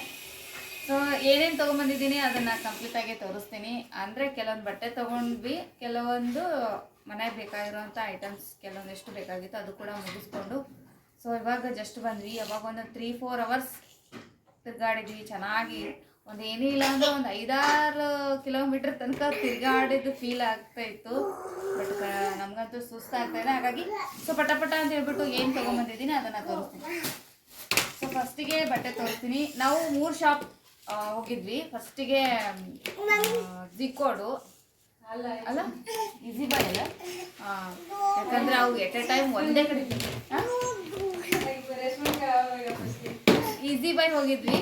ಸೊ ಏನೇನು ತೊಗೊಂಬಂದಿದ್ದೀನಿ ಅದನ್ನು ಕಂಪ್ಲೀಟಾಗಿ ತೋರಿಸ್ತೀನಿ. ಅಂದರೆ ಕೆಲವೊಂದು ಬಟ್ಟೆ ತೊಗೊಂಡ್ವಿ. ಕೆಲವೊಂದು ಮನೆಗೆ ಬೇಕಾಗಿರುವಂಥ ಐಟಮ್ಸ್ ಕೆಲವೊಂದಿಷ್ಟು ಬೇಕಾಗಿತ್ತು, ಅದು ಕೂಡ ಮುಗಿಸ್ಕೊಂಡು. ಸೊ ಇವಾಗ ಜಸ್ಟ್ ಬಂದ್ವಿ. ಯಾವಾಗ ಒಂದು ತ್ರೀ ಫೋರ್ ಅವರ್ಸ್ ತಿರ್ಗಾಡಿದ್ವಿ. ಚೆನ್ನಾಗಿ ಒಂದು ಏನೂ ಇಲ್ಲ ಅಂದ್ರೆ ಒಂದು ಐದಾರು ಕಿಲೋಮೀಟ್ರ್ ತನಕ ತಿರ್ಗಾಡಿದ್ದು ಫೀಲ್ ಆಗ್ತಾ ಇತ್ತು. ಬಟ್ ನಮಗಂತೂ ಸುಸ್ತಾಗ್ತಾ ಇದೆ. ಹಾಗಾಗಿ ಸೊ, ಪಟ ಪಟ ಅಂತ ಹೇಳ್ಬಿಟ್ಟು ಏನು ತೊಗೊಂಬಂದಿದ್ದೀನಿ ಅದನ್ನು ತೋರಿಸ್ತೀನಿ. ಸೊ ಫಸ್ಟಿಗೆ ಬಟ್ಟೆ ತೋರಿಸ್ತೀನಿ. ನಾವು ಮೂರು ಶಾಪ್ ಹೋಗಿದ್ವಿ. ಫಸ್ಟಿಗೆ ಜಿಕೋಡು ಅಲ್ಲ ಈಸಿ ಬೈ ಅಲ್ಲ? ಯಾಕಂದ್ರೆ ಅವು ಎಟ್ ಎ ಟೈಮ್ ಒಂದೇ ಕಡೆ ಈಸಿ ಬೈ ಹೋಗಿದ್ವಿ.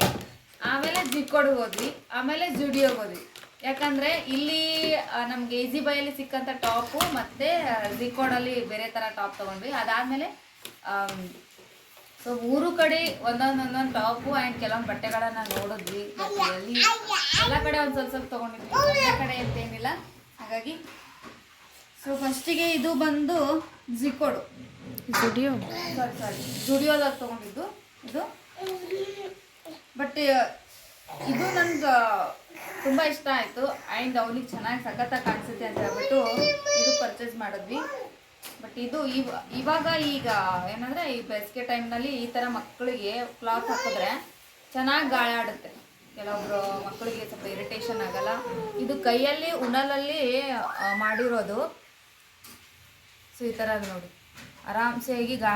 ಆಮೇಲೆ ಜಿಕ್ಕೋಡ್ ಹೋದ್ವಿ. ಆಮೇಲೆ ಜುಡಿಯೋಗೆ ಹೋದ್ವಿ. ಯಾಕಂದ್ರೆ ಇಲ್ಲಿ ನಮ್ಗೆ ಈಸಿ ಬೈಯಲ್ಲಿ ಸಿಕ್ಕಂತ ಟಾಪು ಮತ್ತೆ ಜಿಕೋಡಲ್ಲಿ ಬೇರೆ ತರ ಟಾಪ್ ತಗೊಂಡ್ವಿ. ಅದಾದ್ಮೇಲೆ ಸೊ ಮೂರು ಕಡೆ ಒಂದೊಂದು ಒಂದೊಂದು ಟಾಪು ಆ್ಯಂಡ್ ಕೆಲವೊಂದು ಬಟ್ಟೆಗಳನ್ನ ನೋಡಿದ್ವಿ. ಎಲ್ಲ ಕಡೆ ಒಂದು ಸ್ವಲ್ಪ ಸ್ವಲ್ಪ ತೊಗೊಂಡಿದ್ವಿ. ಕಡೆ ಕಡೆ ಅಂತೇನಿಲ್ಲ ಹಾಗಾಗಿ ಸೊ ಫಸ್ಟಿಗೆ ಇದು ಬಂದು ಜಿಕೋಡು ಜುಡಿಯೋ ಸಾರಿ ಸಾರಿ ಜುಡಿಯೋದಾಗ ತೊಗೊಂಡಿದ್ದು. ಇದು. ಬಟ್ ಇದು ನನ್ಗೆ ತುಂಬ ಇಷ್ಟ ಆಯಿತು. ಆ್ಯಂಡ್ ಅವನಿಗೆ ಚೆನ್ನಾಗಿ ಸಖತ್ತಾಗಿ ಕಾಣಿಸುತ್ತೆ ಅಂತ ಹೇಳ್ಬಿಟ್ಟು ಇದು ಪರ್ಚೇಸ್ ಮಾಡಿದ್ವಿ. ಬಟ್ ಇದು ಇವ ಇವಾಗ ಈಗ ಏನಂದರೆ ಈ ಬೇಸಿಗೆ ಟೈಮ್ನಲ್ಲಿ ಈ ಥರ ಮಕ್ಕಳಿಗೆ ಕ್ಲಾತ್ ಹಾಕಿದ್ರೆ ಚೆನ್ನಾಗಿ ಗಾಳಿ ಆಡುತ್ತೆ. ಕೆಲವೊಬ್ರು ಮಕ್ಕಳಿಗೆ ಸ್ವಲ್ಪ ಇರಿಟೇಷನ್ ಆಗಲ್ಲ. ಇದು ಕೈಯಲ್ಲಿ, ಉಣಲಲ್ಲಿ ಮಾಡಿರೋದು. ಸೊ ಈ ಥರ ನೋಡಿ. ಆರಾಮ್ಸೆಯಾಗಿ ಗಾ,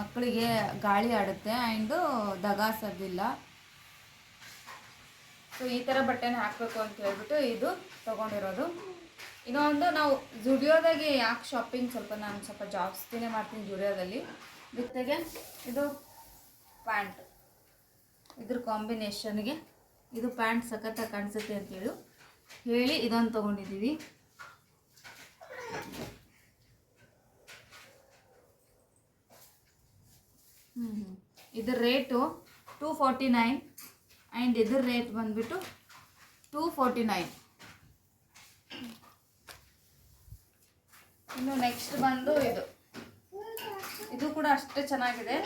ಮಕ್ಕಳಿಗೆ ಗಾಳಿ ಆಡುತ್ತೆ. ಆ್ಯಂಡು ದಗಾಸೋದಿಲ್ಲ ಸೊ ಈ ಥರ ಬಟ್ಟೆನ ಹಾಕಬೇಕು ಅಂತ ಹೇಳ್ಬಿಟ್ಟು ಇದು ತೊಗೊಂಡಿರೋದು. ಇನ್ನೊಂದು, ನಾವು ಜುಡಿಯೋದಾಗೆ ಯಾಕೆ ಶಾಪಿಂಗ್ ಸ್ವಲ್ಪ ನಾನು ಸ್ವಲ್ಪ ಜಾಸ್ತಿನೇ ಮಾಡ್ತೀನಿ ಜುಡಿಯೋದಲ್ಲಿ. ಜೊತೆಗೆ ಇದು ಪ್ಯಾಂಟ್. ಇದ್ರ ಕಾಂಬಿನೇಷನ್ಗೆ ಇದು ಪ್ಯಾಂಟ್ ಸಖತ್ತಾಗಿ ಕಾಣಿಸುತ್ತೆ ಅಂತೇಳಿ ಹೇಳಿ. ಇದೊಂದು ತೊಗೊಂಡಿದ್ದೀವಿ. ಹ್ಞೂ ಇದ್ರ rate two forty nine and ಇದ್ರ ರೇಟ್ ಬಂದ್ಬಿಟ್ಟು ಟೂ ಫೋರ್ಟಿ ನೈನ್ ಇನ್ನು ನೆಕ್ಸ್ಟ್ ಬಂದು ಇದು. ಇದು ಕೂಡ ಅಷ್ಟೇ ಚೆನ್ನಾಗಿದೆ.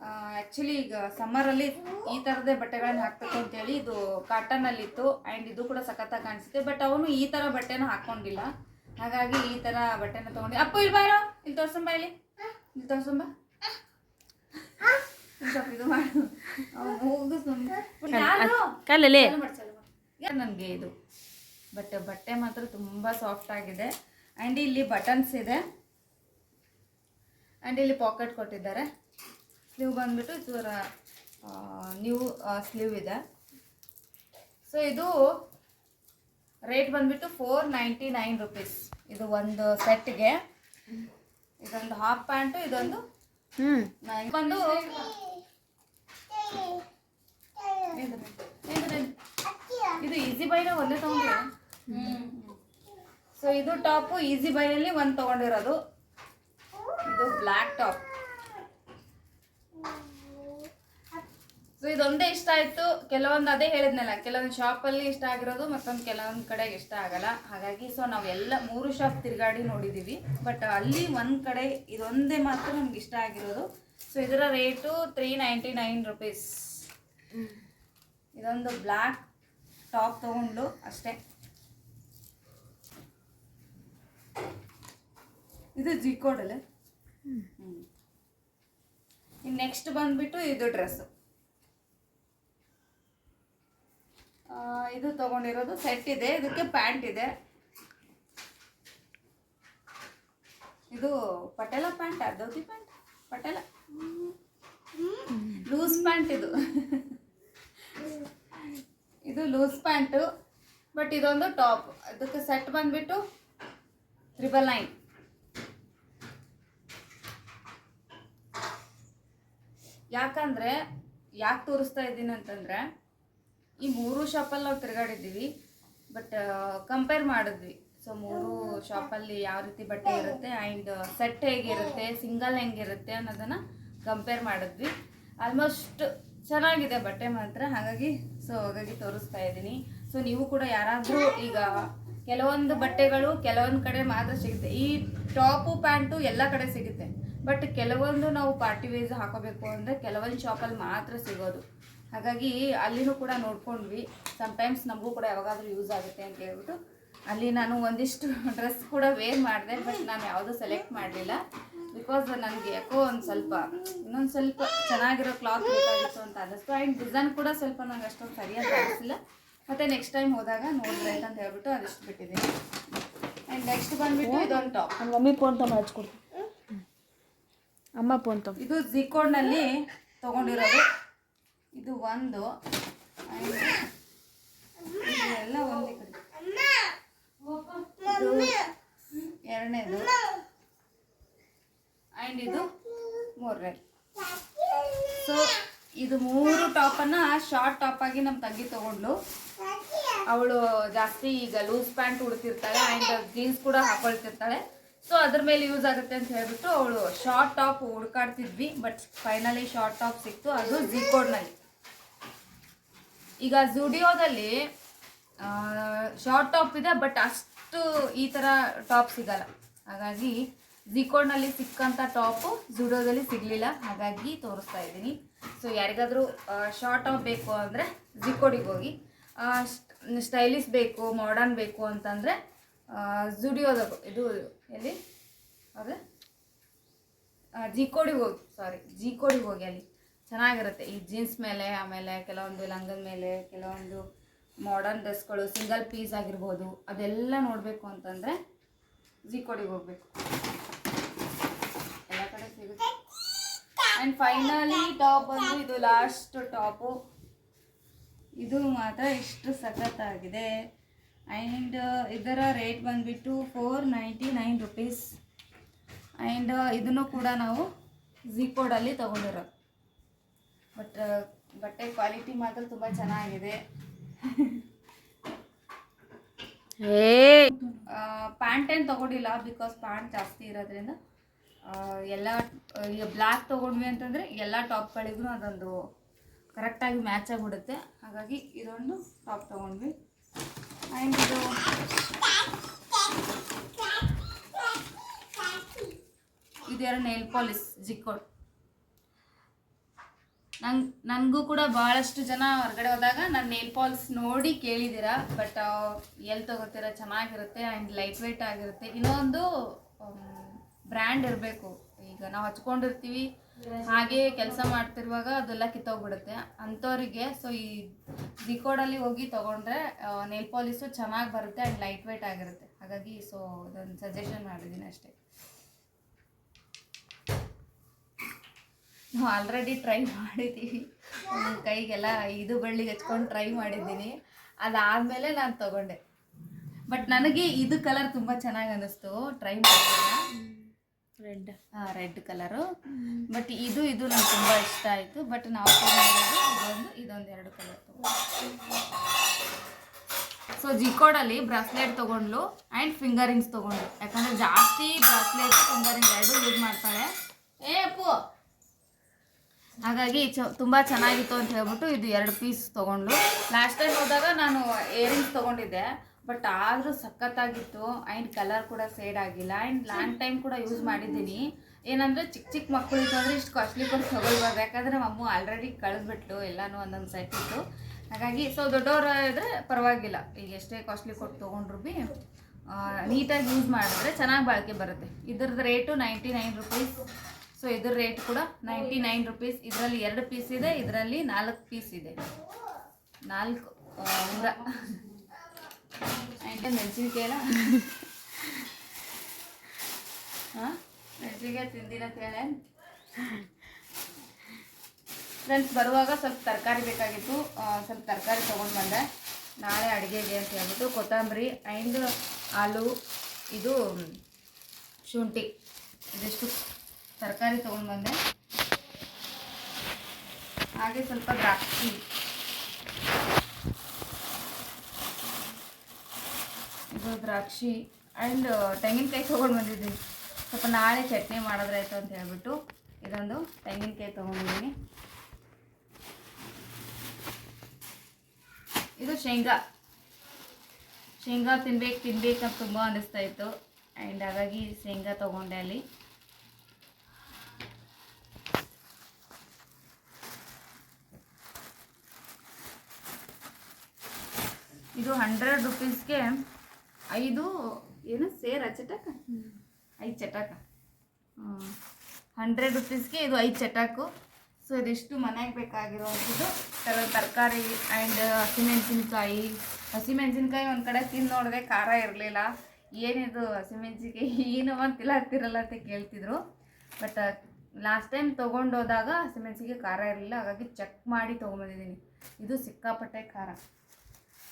ಆ್ಯಕ್ಚುಲಿ ಈಗ ಸಮ್ಮರಲ್ಲಿ ಈ ಥರದೇ ಬಟ್ಟೆಗಳನ್ನ ಹಾಕ್ಬೇಕು ಅಂತೇಳಿ ಇದು ಕಾಟನಲ್ಲಿತ್ತು ಆ್ಯಂಡ್ ಇದು ಕೂಡ ಸಖತ್ತಾಗಿ ಕಾಣಿಸುತ್ತೆ. ಬಟ್ ಅವನು ಈ ಥರ ಬಟ್ಟೆನ ಹಾಕ್ಕೊಂಡಿಲ್ಲ ಹಾಗಾಗಿ ಈ ಥರ ಬಟ್ಟೆನ ತೊಗೊಂಡು ಅಪ್ಪ ಇಲ್ಲಿ ಬಾರೋ. ಇಲ್ಲಿ ತೋರ್ಸಂಬ ಇಲ್ಲಿ. ಇಲ್ಲಿ ತೋರ್ಸಂಬ. ಸ್ವಲ್ಪ ಇದು ಮಾಡು. ನನಗೆ ಇದು. ಬಟ್ ಬಟ್ಟೆ ಮಾತ್ರ ತುಂಬ ಸಾಫ್ಟ್ ಆಗಿದೆ. ಆ್ಯಂಡ್ ಇಲ್ಲಿ ಬಟನ್ಸ್ ಇದೆ. ಆ್ಯಂಡ್ ಇಲ್ಲಿ ಪಾಕೆಟ್ ಕೊಟ್ಟಿದ್ದಾರೆ. ಸ್ಲೀವ್ ಬಂದ್ಬಿಟ್ಟು ಇದರ ನ್ಯೂ ಸ್ಲೀವ್ ಇದೆ. ಸೊ ಇದು ರೇಟ್ ಬಂದ್ಬಿಟ್ಟು ಫೋರ್ ನೈಂಟಿ ನೈನ್ ರುಪೀಸ್ ಇದು ಒಂದು ಸೆಟ್ಗೆ ಇದೊಂದು ಹಾಫ್ ಪ್ಯಾಂಟು ಇದೊಂದು ಬಂದು ಇದು ಈಸಿ ಬೈನ ಒಂದೇ ತಗೊಂಡಿರ? ಸೊ ಇದು ಟಾಪು ಈಸಿ ಬೈನಲ್ಲಿ ಒಂದು ತಗೊಂಡಿರೋದು. ಇದು ಬ್ಲ್ಯಾಕ್ ಟಾಪ್ ಸೊ ಇದೊಂದೇ ಇಷ್ಟ ಆಯ್ತು. ಕೆಲವೊಂದು ಅದೇ ಹೇಳಿದ್ನಲ್ಲ ಕೆಲವೊಂದು ಶಾಪಲ್ಲಿ ಇಷ್ಟ ಆಗಿರೋದು ಮತ್ತೊಂದು ಕೆಲವೊಂದು ಕಡೆ ಇಷ್ಟ ಆಗಲ್ಲ. ಹಾಗಾಗಿ ಸೊ ನಾವೆಲ್ಲ ಎಲ್ಲ ಮೂರು ಶಾಪ್ ತಿರುಗಾಡಿ ನೋಡಿದ್ದೀವಿ ಬಟ್ ಅಲ್ಲಿ ಒಂದು ಕಡೆ ಇದೊಂದೇ ಮಾತ್ರ ನಮ್ಗೆ ಇಷ್ಟ ಆಗಿರೋದು. ಸೊ ಇದರ rate three ninety nine rupees ಇದೊಂದು ಬ್ಲ್ಯಾಕ್ ಟಾಪ್ ತೊಗೊಂಡು ಅಷ್ಟೇ. ಇದು ಜಿ ಕೋಡಲ್ಲ ಇನ್ನು ನೆಕ್ಸ್ಟ್ ಬಂದ್ಬಿಟ್ಟು ಇದು ಡ್ರೆಸ್ಸು ಇದು ತಗೊಂಡಿರೋದು ಸೆಟ್ ಇದೆ. ಇದಕ್ಕೆ ಪ್ಯಾಂಟ್ ಇದೆ. ಇದು ಪಟೇಲ ಪ್ಯಾಂಟ್ ಅರ್ಧೌತಿ ಪ್ಯಾಂಟ್ ಪಟೇಲ. ಲೂಸ್ ಪ್ಯಾಂಟ್ ಇದು. ಇದು ಲೂಸ್ ಪ್ಯಾಂಟು ಬಟ್ ಇದೊಂದು ಟಾಪ್ ಅದಕ್ಕೆ ಸೆಟ್ ಬಂದ್ಬಿಟ್ಟು ತ್ರಿಬಲ್ ನೈನ್ ಯಾಕಂದ್ರೆ ಯಾಕೆ ತೋರಿಸ್ತಾ ಇದ್ದೀನಿ ಅಂತಂದ್ರೆ ಈ ಮೂರು ಶಾಪಲ್ಲಿ ನಾವು ತಿರುಗಾಡಿದ್ದೀವಿ. ಬಟ್ ಕಂಪೇರ್ ಮಾಡಿದ್ವಿ. ಸೊ ಮೂರು ಶಾಪಲ್ಲಿ ಯಾವ ರೀತಿ ಬಟ್ಟೆ ಇರುತ್ತೆ ಆ್ಯಂಡ್ ಸೆಟ್ ಹೇಗಿರುತ್ತೆ ಸಿಂಗಲ್ ಹೆಂಗಿರುತ್ತೆ ಅನ್ನೋದನ್ನು ಕಂಪೇರ್ ಮಾಡಿದ್ವಿ. ಆಲ್ಮೋಸ್ಟ್ ಚೆನ್ನಾಗಿದೆ ಬಟ್ಟೆ ಮಾತ್ರ. ಹಾಗಾಗಿ ಸೊ ಹಾಗಾಗಿ ತೋರಿಸ್ತಾ ಇದ್ದೀನಿ. ಸೊ ನೀವು ಕೂಡ ಯಾರಾದರೂ ಈಗ ಕೆಲವೊಂದು ಬಟ್ಟೆಗಳು ಕೆಲವೊಂದು ಕಡೆ ಮಾತ್ರ ಸಿಗುತ್ತೆ. ಈ ಟಾಪು, ಪ್ಯಾಂಟು ಎಲ್ಲ ಕಡೆ ಸಿಗುತ್ತೆ. ಬಟ್ ಕೆಲವೊಂದು ನಾವು ಪಾರ್ಟಿ ವೇಸ್ ಹಾಕೋಬೇಕು ಅಂದರೆ ಕೆಲವೊಂದು ಶಾಪಲ್ಲಿ ಮಾತ್ರ ಸಿಗೋದು. ಹಾಗಾಗಿ ಅಲ್ಲಿನೂ ಕೂಡ ನೋಡ್ಕೊಂಡ್ವಿ. ಸಮ್ಟೈಮ್ಸ್ ನಮಗೂ ಕೂಡ ಯಾವಾಗಾದ್ರೂ ಯೂಸ್ ಆಗುತ್ತೆ ಅಂತ ಹೇಳ್ಬಿಟ್ಟು. ಅಲ್ಲಿ ನಾನು ಒಂದಿಷ್ಟು ಡ್ರೆಸ್ ಕೂಡ ವೇರ್ ಮಾಡಿದೆ ಬಟ್ ನಾನು ಯಾವುದೂ ಸೆಲೆಕ್ಟ್ ಮಾಡಲಿಲ್ಲ. ಬಿಕಾಸ್ ನನಗೆ ಯಾಕೋ ಒಂದು ಸ್ವಲ್ಪ ಇನ್ನೊಂದು ಸ್ವಲ್ಪ ಚೆನ್ನಾಗಿರೋ ಕ್ಲಾತ್ ಬೇಕಾಗಿತ್ತು ಅಂತ ಅನ್ನಿಸ್ತು ಆ್ಯಂಡ್ ಡಿಸೈನ್ ಕೂಡ ಸ್ವಲ್ಪ ನನಗೆ ಅಷ್ಟೊಂದು ಸರಿಯಾಗಿ ಅನಿಸಿಲ್ಲ ಮತ್ತು ನೆಕ್ಸ್ಟ್ ಟೈಮ್ ಹೋದಾಗ ನೋಡಿದ್ರೆ ಅಂತ ಹೇಳ್ಬಿಟ್ಟು ಅದಿಷ್ಟು ಬಿಟ್ಟಿದ್ದೀನಿ. ಆ್ಯಂಡ್ ನೆಕ್ಸ್ಟ್ ಬಂದುಬಿಟ್ಟು ಇದೊಂದು ಟಾಪ್ ನನ್ನ ಮಮ್ಮಿ ಫೋನ್ ತಮ್ಮ ಹಚ್ಕೊಡ್ತೀನಿ. ಅಮ್ಮ ಫೋನ್ ತಮ್ಮ ಇದು ಜಿಕೋಡ್ನಲ್ಲಿ ತೊಗೊಂಡಿರೋದು. ಇದು ಒಂದು. ಎಲ್ಲ ಒಂದೇ ಕಡೆ. ಎರಡನೇದು. ಆ್ಯಂಡ್ ಇದು ಮೂರನೇದು ಸೊ ಇದು ಮೂರು ಟಾಪನ್ನು ಶಾರ್ಟ್ ಟಾಪ್ ಆಗಿ ನಮ್ಮ ತಂಗಿ ತಗೊಂಡ್ಲು ಅವಳು ಜಾಸ್ತಿ ಈಗ ಲೂಸ್ ಪ್ಯಾಂಟ್ ಉಡ್ತಿರ್ತಾಳೆ, ಆ್ಯಂಡ್ ಜೀನ್ಸ್ ಕೂಡ ಹಾಕೊಳ್ತಿರ್ತಾಳೆ. ಸೊ ಅದ್ರ ಮೇಲೆ ಯೂಸ್ ಆಗುತ್ತೆ ಅಂತ ಹೇಳ್ಬಿಟ್ಟು ಅವಳು ಶಾರ್ಟ್ ಟಾಪ್ ಹುಡ್ಕಾಡ್ತಿದ್ವಿ ಬಟ್ ಫೈನಲಿ ಶಾರ್ಟ್ ಟಾಪ್ ಸಿಕ್ತು. ಅದು ನಲ್ಲಿ. ಈಗ ಜುಡಿಯೋದಲ್ಲಿ ಶಾರ್ಟ್ ಟಾಪ್ ಇದೆ ಬಟ್ ಅಷ್ಟು ಈ ಥರ ಟಾಪ್ ಸಿಗಲ್ಲ. ಹಾಗಾಗಿ ನಲ್ಲಿ ಸಿಕ್ಕಂಥ ಟಾಪು ಜುಡಿಯೋದಲ್ಲಿ ಸಿಗಲಿಲ್ಲ. ಹಾಗಾಗಿ ತೋರಿಸ್ತಾ ಇದ್ದೀನಿ. ಸೊ ಯಾರಿಗಾದರೂ ಶಾರ್ಟ್ ಟಾಪ್ ಬೇಕು ಅಂದರೆ ಜಿಕೋಡಿಗೆ ಹೋಗಿ. ಸ್ಟೈಲಿಶ್ ಬೇಕು ಮಾಡರ್ನ್ ಬೇಕು ಅಂತಂದರೆ ಜುಡಿಯೋದ ಇದು ಎಲ್ಲಿ? ಅದೇ? ಜಿಕೋಡಿಗೆ ಹೋಗಿ ಸಾರಿ ಜಿಕೋಡಿಗೆ ಹೋಗಿ ಅಲ್ಲಿ. ಚೆನ್ನಾಗಿರುತ್ತೆ. ಈ ಜೀನ್ಸ್ ಮೇಲೆ, ಆಮೇಲೆ ಕೆಲವೊಂದು ಲಂಗದ ಮೇಲೆ, ಕೆಲವೊಂದು ಮಾಡರ್ನ್ ಡ್ರೆಸ್ಗಳು ಸಿಂಗಲ್ ಪೀಸ್ ಆಗಿರ್ಬೋದು, ಅದೆಲ್ಲ ನೋಡಬೇಕು ಅಂತಂದರೆ ಜಿಕೋಡಿಗೆ ಹೋಗ್ಬೇಕು. ಎಲ್ಲ ಕಡೆ ಸಿಗುತ್ತೆ. ಆ್ಯಂಡ್ ಫೈನಲಿ ಟಾಪ್ ಬಂದು ಇದು ಲಾಸ್ಟ್ ಟಾಪು ಇದು ಮಾತ್ರ ಇಷ್ಟು ಸಖತ್ತಾಗಿದೆ. ಆ್ಯಂಡ್ ಇದರ ರೇಟ್ ಬಂದುಬಿಟ್ಟು four ninety nine rupees and ಇದನ್ನು ಕೂಡ ನಾವು ಝಿಕೋಡಲ್ಲಿ ತೊಗೊಂಡಿರೋದು. ಬಟ್ ಬಟ್ಟೆ ಕ್ವಾಲಿಟಿ ಮಾತ್ರ ತುಂಬ ಚೆನ್ನಾಗಿದೆ. ಏ ಪ್ಯಾಂಟ್ ಏನು ತೊಗೊಂಡಿಲ್ಲ ಬಿಕಾಸ್ ಪ್ಯಾಂಟ್ ಜಾಸ್ತಿ ಇರೋದ್ರಿಂದ ಎಲ್ಲ ಈಗ ಬ್ಲ್ಯಾಕ್ ತೊಗೊಂಡ್ವಿ ಅಂತಂದರೆ ಎಲ್ಲ ಟಾಪ್ಗಳಿಗೂ ಅದೊಂದು ಕರೆಕ್ಟಾಗಿ ಮ್ಯಾಚ್ ಆಗಿಬಿಡುತ್ತೆ. ಹಾಗಾಗಿ ಇದೊಂದು ಟಾಪ್ ತೊಗೊಂಡ್ವಿ. ಆ್ಯಂಡ್ ಇದು ಇದೆರಡು ನೇಲ್ ಪಾಲಿಸ್ ಜಿಕ್ಕೋಡ್ ನಂಗೆ ನನಗೂ ಕೂಡ ಭಾಳಷ್ಟು ಜನ ಹೊರಗಡೆ ಹೋದಾಗ ನಾನು ನೇಲ್ ಪಾಲ್ಸ್ ನೋಡಿ ಕೇಳಿದ್ದೀರಾ ಬಟ್ ಎಲ್ಲಿ ತಗೋತಿರ? ಚೆನ್ನಾಗಿರುತ್ತೆ ಆ್ಯಂಡ್ ಲೈಟ್ ವೆಯ್ಟ್ ಆಗಿರುತ್ತೆ. ಇನ್ನೊಂದು ಬ್ರ್ಯಾಂಡ್ ಇರಬೇಕು. ಈಗ ನಾವು ಹಚ್ಕೊಂಡಿರ್ತೀವಿ. ಹಾಗೆ ಕೆಲಸ ಮಾಡ್ತಿರುವಾಗ ಅದೆಲ್ಲ ಕಿತ್ತೋಗ್ಬಿಡುತ್ತೆ. ಅಂಥವ್ರಿಗೆ ಸೊ ಈ ಡಿಕೋಡಲ್ಲಿ ಹೋಗಿ ತೊಗೊಂಡ್ರೆ ನೇಲ್ ಪಾಲಿಸು ಚೆನ್ನಾಗಿ ಬರುತ್ತೆ ಆ್ಯಂಡ್ ಲೈಟ್ ವೆಯ್ಟ್ ಆಗಿರುತ್ತೆ. ಹಾಗಾಗಿ ಸೊ ಅದೊಂದು ಸಜೆಷನ್ ಮಾಡಿದ್ದೀನಿ ಅಷ್ಟೇ. ನಾವು ಆಲ್ರೆಡಿ ಟ್ರೈ ಮಾಡಿದ್ದೀವಿ ಕೈಗೆಲ್ಲ ಇದು ಬಳ್ಳಿ ಹಚ್ಕೊಂಡು ಟ್ರೈ ಮಾಡಿದ್ದೀನಿ. ಅದಾದಮೇಲೆ ನಾನು ತಗೊಂಡೆ. ಬಟ್ ನನಗೆ ಇದು ಕಲರ್ ತುಂಬ ಚೆನ್ನಾಗಿ ಅನ್ನಿಸ್ತು. ಟ್ರೈ ಮಾಡಿದಾಗ ರೆಡ್ ರೆಡ್ ಕಲರು ಬಟ್ ಇದು ಇದು ನಂಗೆ ತುಂಬ ಇಷ್ಟ ಆಯಿತು. ಬಟ್ ನಾವು ಇದೊಂದು ಇದೊಂದು ಎರಡು ಕಲರ್ ಸೊ ಜಿಕೋಡಲ್ಲಿ ಬ್ರಾಸ್ಲೆಟ್ ತೊಗೊಂಡ್ಲು ಆ್ಯಂಡ್ ಫಿಂಗರಿಂಗ್ಸ್ ತೊಗೊಂಡ್ಲು ಯಾಕಂದರೆ ಜಾಸ್ತಿ ಬ್ರಾಸ್ಲೆಟ್ ಫಿಂಗರಿಂಗ್ ಎರಡು ಯೂಸ್ ಮಾಡ್ತಾಳೆ ಏ ಅಪ್ಪು ಹಾಗಾಗಿ ಚ, ತುಂಬ ಚೆನ್ನಾಗಿತ್ತು ಅಂತ ಹೇಳ್ಬಿಟ್ಟು ಇದು ಎರಡು ಪೀಸ್ ತೊಗೊಂಡ್ಲು ಲಾಸ್ಟ್ ಟೈಮ್ ಹೋದಾಗ ನಾನು ಇಯರಿಂಗ್ಸ್ ತೊಗೊಂಡಿದ್ದೆ ಬಟ್ ಆದರೂ ಸಖತ್ತಾಗಿತ್ತು. ಆ್ಯಂಡ್ ಕಲರ್ ಕೂಡ ಸೇಡ್ ಆಗಿಲ್ಲ. ಆ್ಯಂಡ್ ಲಾಂಗ್ ಟೈಮ್ ಕೂಡ ಯೂಸ್ ಮಾಡಿದ್ದೀನಿ. ಏನಂದರೆ ಚಿಕ್ಕ ಚಿಕ್ಕ ಮಕ್ಕಳಿತ್ತು ಅಂದರೆ ಇಷ್ಟು ಕಾಸ್ಟ್ಲಿ ಕೊಟ್ಟು ತೊಗೊಳ್ಬಾರ್ದು. ಯಾಕಂದರೆ ಮಮ್ಮು ಆಲ್ರೆಡಿ ಕಳೆದ್ಬಿಟ್ಲು ಎಲ್ಲನೂ ಒಂದೊಂದು ಸೆಟ್ ಇತ್ತು ಹಾಗಾಗಿ ಸೊ ದೊಡ್ಡವರು ಇದ್ದರೆ ಪರವಾಗಿಲ್ಲ. ಈಗ ಎಷ್ಟೇ ಕಾಸ್ಟ್ಲಿ ಕೊಟ್ಟು ತೊಗೊಂಡ್ರು ಭೀ ನೀಟಾಗಿ ಯೂಸ್ ಮಾಡಿದ್ರೆ ಚೆನ್ನಾಗಿ ಬಾಳಿಕೆ ಬರುತ್ತೆ. ಇದ್ರದ್ದು rate ninety nine rupees so ಇದ್ರ ರೇಟ್ ಕೂಡ ನೈಂಟಿ ನೈನ್ ರುಪೀಸ್ ಇದರಲ್ಲಿ ಎರಡು ಪೀಸ್ ಇದೆ, ಇದರಲ್ಲಿ ನಾಲ್ಕು ಪೀಸ್ ಇದೆ. ನಾಲ್ಕು ಉಂಗ್ರ. ಮೆಣಸಿನ್ಕಾಯಲ್ಲ ಹಾಂ? ಮೆಣಸಿನ್ಕಾಯಿ ತಿಂದಿನ ಕೇಳೆ. ಫ್ರೆಂಡ್ಸ್ ಬರುವಾಗ ಸ್ವಲ್ಪ ತರಕಾರಿ ಬೇಕಾಗಿತ್ತು. ಸ್ವಲ್ಪ ತರಕಾರಿ ತೊಗೊಂಡು ಬಂದೆ. ನಾಳೆ ಅಡುಗೆಗೆ ಅಂತ ಹೇಳ್ಬಿಟ್ಟು ಕೊತ್ತಂಬರಿ ಆ್ಯಂಡ್ ಆಲೂ, ಇದು ಶುಂಠಿ. ಇದಿಷ್ಟು. ತರಕಾರಿ ತೊಗೊಂಡು ಬಂದೆ. ಹಾಗೆ ಸ್ವಲ್ಪ ದ್ರಾಕ್ಷಿ. ಇದು ದ್ರಾಕ್ಷಿ ಆ್ಯಂಡ್ ತೆಂಗಿನಕಾಯಿ ತೊಗೊಂಡು ಬಂದಿದ್ದೀನಿ. ಸ್ವಲ್ಪ ನಾಳೆ ಚಟ್ನಿ ಮಾಡಿದ್ರಾಯ್ತು ಅಂತ ಹೇಳ್ಬಿಟ್ಟು ಇದೊಂದು ತೆಂಗಿನಕಾಯಿ ತೊಗೊಂಡಿದ್ದೀನಿ ಇದು ಶೇಂಗಾ. ಶೇಂಗಾ ತಿನ್ಬೇಕು ತಿನ್ಬೇಕಂತ ತುಂಬ ಅನ್ನಿಸ್ತಾ ಇತ್ತು. ಆ್ಯಂಡ್ ಹಾಗಾಗಿ ಶೇಂಗಾ ತೊಗೊಂಡೆ ಅಲ್ಲಿ. ಇದು ಹಂಡ್ರೆಡ್ ರುಪೀಸ್ಗೆ ಐದು ಏನು ಸೇರ ಚಟಾಕ? ಐದು ಚಟಾಕ. ಹಂಡ್ರೆಡ್ ರುಪೀಸ್ಗೆ ಇದು ಐದು ಚಟಾಕು. ಸೊ ಇದಿಷ್ಟು ಮನೆಗೆ ಬೇಕಾಗಿರುವಂಥದ್ದು ಕೆಲವು ತರಕಾರಿ ಆ್ಯಂಡ್ ಹಸಿಮೆಣಸಿನ್ಕಾಯಿ. ಹಸಿಮೆಣಸಿನ್ಕಾಯಿ ಒಂದು ಕಡೆ ತಿಂದು ನೋಡಿದೆ ಖಾರ ಇರಲಿಲ್ಲ. ಏನಿದು ಹಸಿಮೆಣಸಿನ್ಕಾಯಿ? ಏನು ಅಂತ ಹತ್ತಿರಲ್ಲ ಅಂತ ಕೇಳ್ತಿದ್ರು. ಬಟ್ ಲಾಸ್ಟ್ ಟೈಮ್ ತೊಗೊಂಡೋದಾಗ ಹಸಿಮೆಣಸಿಗೆ ಖಾರ ಇರಲಿಲ್ಲ. ಹಾಗಾಗಿ ಚೆಕ್ ಮಾಡಿ ತೊಗೊಂಬಂದಿದ್ದೀನಿ. ಇದು ಸಿಕ್ಕಾಪಟ್ಟೆ ಖಾರ.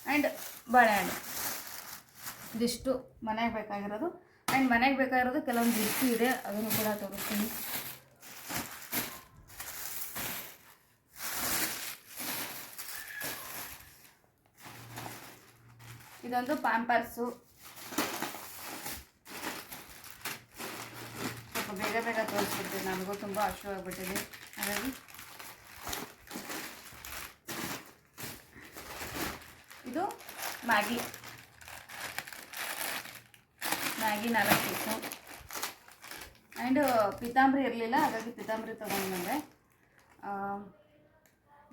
ಆ್ಯಂಡ್ ಬಾಳೆಹಣ್ಣು. ಇದಿಷ್ಟು ಮನೆಗೆ ಬೇಕಾಗಿರೋದು. ಆ್ಯಂಡ್ ಮನೆಗೆ ಬೇಕಾಗಿರೋದು ಕೆಲವೊಂದು ದಿನಸಿ ಇದೆ, ಅದನ್ನು ಕೂಡ ತೋರಿಸ್ತೀನಿ. ಇದೊಂದು ಪ್ಯಾಂಪರ್ಸು ಸ್ವಲ್ಪ ಬೇಗ ಬೇಗ ತೋರಿಸ್ಬಿಡ್ತೀನಿ ನನಗೂ ತುಂಬ ಹಸಿವಾಗ್ಬಿಟ್ಟಿದೆ ಹಾಗಾಗಿ ಇದು ಮ್ಯಾಗಿ. ಮ್ಯಾಗಿ ನಾಲ್ಕು ಪೀಸು ಆ್ಯಂಡ್ ಪಿತಾಂಬರಿ ಇರಲಿಲ್ಲ, ಹಾಗಾಗಿ ಪಿತಾಂಬರಿ ತೊಗೊಂಡು ಬಂದೆ.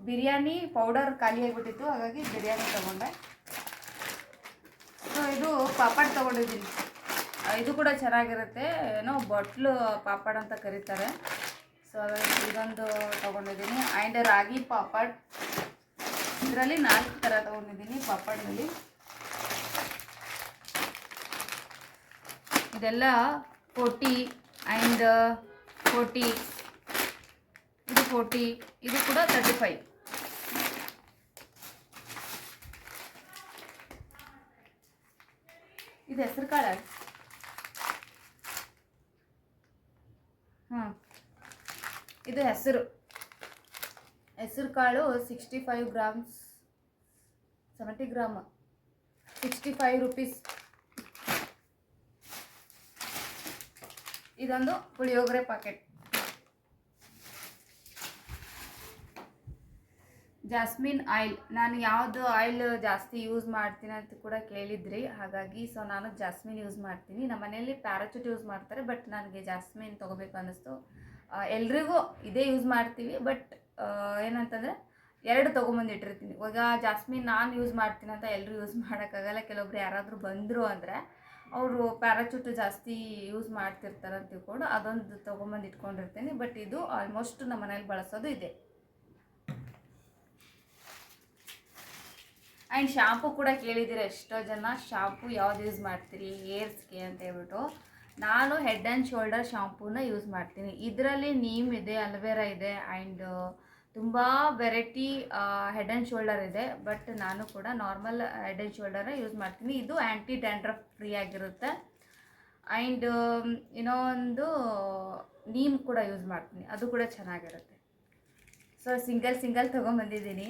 ಬಿರಿಯಾನಿ ಪೌಡರ್ ಖಾಲಿ ಆಗಿಬಿಟ್ಟಿತ್ತು, ಹಾಗಾಗಿ ಬಿರಿಯಾನಿ ತೊಗೊಂಡೆ. ಸೊ ಇದು ಪಾಪಡ್ ತೊಗೊಂಡಿದ್ದೀನಿ. ಇದು ಕೂಡ ಚೆನ್ನಾಗಿರುತ್ತೆ. ಏನೋ ಬಟ್ಲು ಪಾಪಡ್ ಅಂತ ಕರೀತಾರೆ. ಸೊ ಇದೊಂದು ತೊಗೊಂಡಿದ್ದೀನಿ. ಆ್ಯಂಡ್ ರಾಗಿ ಪಾಪಡ್. ಇದರಲ್ಲಿ ನಾಲ್ಕು ಥರ ತೊಗೊಂಡಿದ್ದೀನಿ, ಪಾಪಡ್ನಲ್ಲಿ. ಇದೆಲ್ಲ ಫೋರ್ಟಿ ಆ್ಯಂಡ್ ಫೋರ್ಟಿ ಇದು ಫೋರ್ಟಿ ಇದು ಕೂಡ ತರ್ಟಿ ಫೈವ್ ಇದು ಹೆಸರು ಕಾಳು? ಹಾಂ. ಇದು ಹೆಸರು. ಹೆಸರು ಕಾಳು sixty five grams seventy gram sixty five rupees ಇದೊಂದು ಪುಳಿಯೋಗರೆ ಪಾಕೆಟ್ ಜಾಸ್ಮಿನ್ ಆಯಿಲ್ ನಾನು ಯಾವುದು ಆಯಿಲ್ ಜಾಸ್ತಿ ಯೂಸ್ ಮಾಡ್ತೀನಿ ಅಂತ ಕೂಡ ಕೇಳಿದ್ರಿ. ಹಾಗಾಗಿ ಸೊ ನಾನು ಜಾಸ್ಮಿನ್ ಯೂಸ್ ಮಾಡ್ತೀನಿ. ನಮ್ಮ ಮನೆಯಲ್ಲಿ ಪ್ಯಾರಾಚೂಟ್ ಯೂಸ್ ಮಾಡ್ತಾರೆ ಬಟ್ ನನಗೆ ಜಾಸ್ಮಿನ್ ತೊಗೋಬೇಕು ಅನ್ನಿಸ್ತು. ಎಲ್ರಿಗೂ ಇದೇ ಯೂಸ್ ಮಾಡ್ತೀವಿ ಬಟ್ ಏನಂತಂದರೆ ಎರಡು ತೊಗೊಂಬಂದು ಇಟ್ಟಿರ್ತೀನಿ. ಇವಾಗ ಜಾಸ್ಮಿನ್ ನಾನು ಯೂಸ್ ಮಾಡ್ತೀನಿ ಅಂತ ಎಲ್ಲರೂ ಯೂಸ್ ಮಾಡೋಕ್ಕಾಗಲ್ಲ. ಕೆಲವೊಬ್ರು ಯಾರಾದರೂ ಬಂದರು ಅಂದರೆ ಅವರು ಪ್ಯಾರಾಚೂಟ್ ಜಾಸ್ತಿ ಯೂಸ್ ಮಾಡ್ತಿರ್ತಾರೆ ಅಂತ ತಿಳ್ಕೊಂಡು ಅದೊಂದು ತೊಗೊಂಬಂದು ಇಟ್ಕೊಂಡಿರ್ತೀನಿ. ಬಟ್ ಇದು ಆಲ್ಮೋಸ್ಟ್ ನಮ್ಮ ಮನೇಲಿ ಬಳಸೋದು ಇದೆ. ಆ್ಯಂಡ್ ಶಾಂಪು ಕೂಡ ಕೇಳಿದ್ದೀರ? ಎಷ್ಟೋ ಜನ ಶಾಂಪು ಯಾವ್ದು ಯೂಸ್ ಮಾಡ್ತೀರಿ? ಹೇರ್ಸ್ಗೆ ಅಂತ ಹೇಳ್ಬಿಟ್ಟು. ನಾನು ಹೆಡ್ ಆ್ಯಂಡ್ ಶೋಲ್ಡರ್ ಶಾಂಪೂನ ಯೂಸ್ ಮಾಡ್ತೀನಿ. ಇದರಲ್ಲಿ ನೀಮ್ ಇದೆ ಅಲೋವೆರಾ ಇದೆ ಆ್ಯಂಡ್ ತುಂಬ ವೆರೈಟಿ ಹೆಡ್ ಆ್ಯಂಡ್ ಶೋಲ್ಡರ್ ಇದೆ. ಬಟ್ ನಾನು ಕೂಡ ನಾರ್ಮಲ್ ಹೆಡ್ ಆ್ಯಂಡ್ ಶೋಲ್ಡರೇ ಯೂಸ್ ಮಾಡ್ತೀನಿ. ಇದು ಆ್ಯಂಟಿ ಡ್ಯಾಂಡ್ರಫ್ ಫ್ರೀ ಆಗಿರುತ್ತೆ. ಆ್ಯಂಡ್ ಏನೋ ಒಂದು ನೀಮ್ ಕೂಡ ಯೂಸ್ ಮಾಡ್ತೀನಿ. ಅದು ಕೂಡ ಚೆನ್ನಾಗಿರುತ್ತೆ. ಸೊ ಸಿಂಗಲ್ ಸಿಂಗಲ್ ತೊಗೊಂಬಂದಿದ್ದೀನಿ.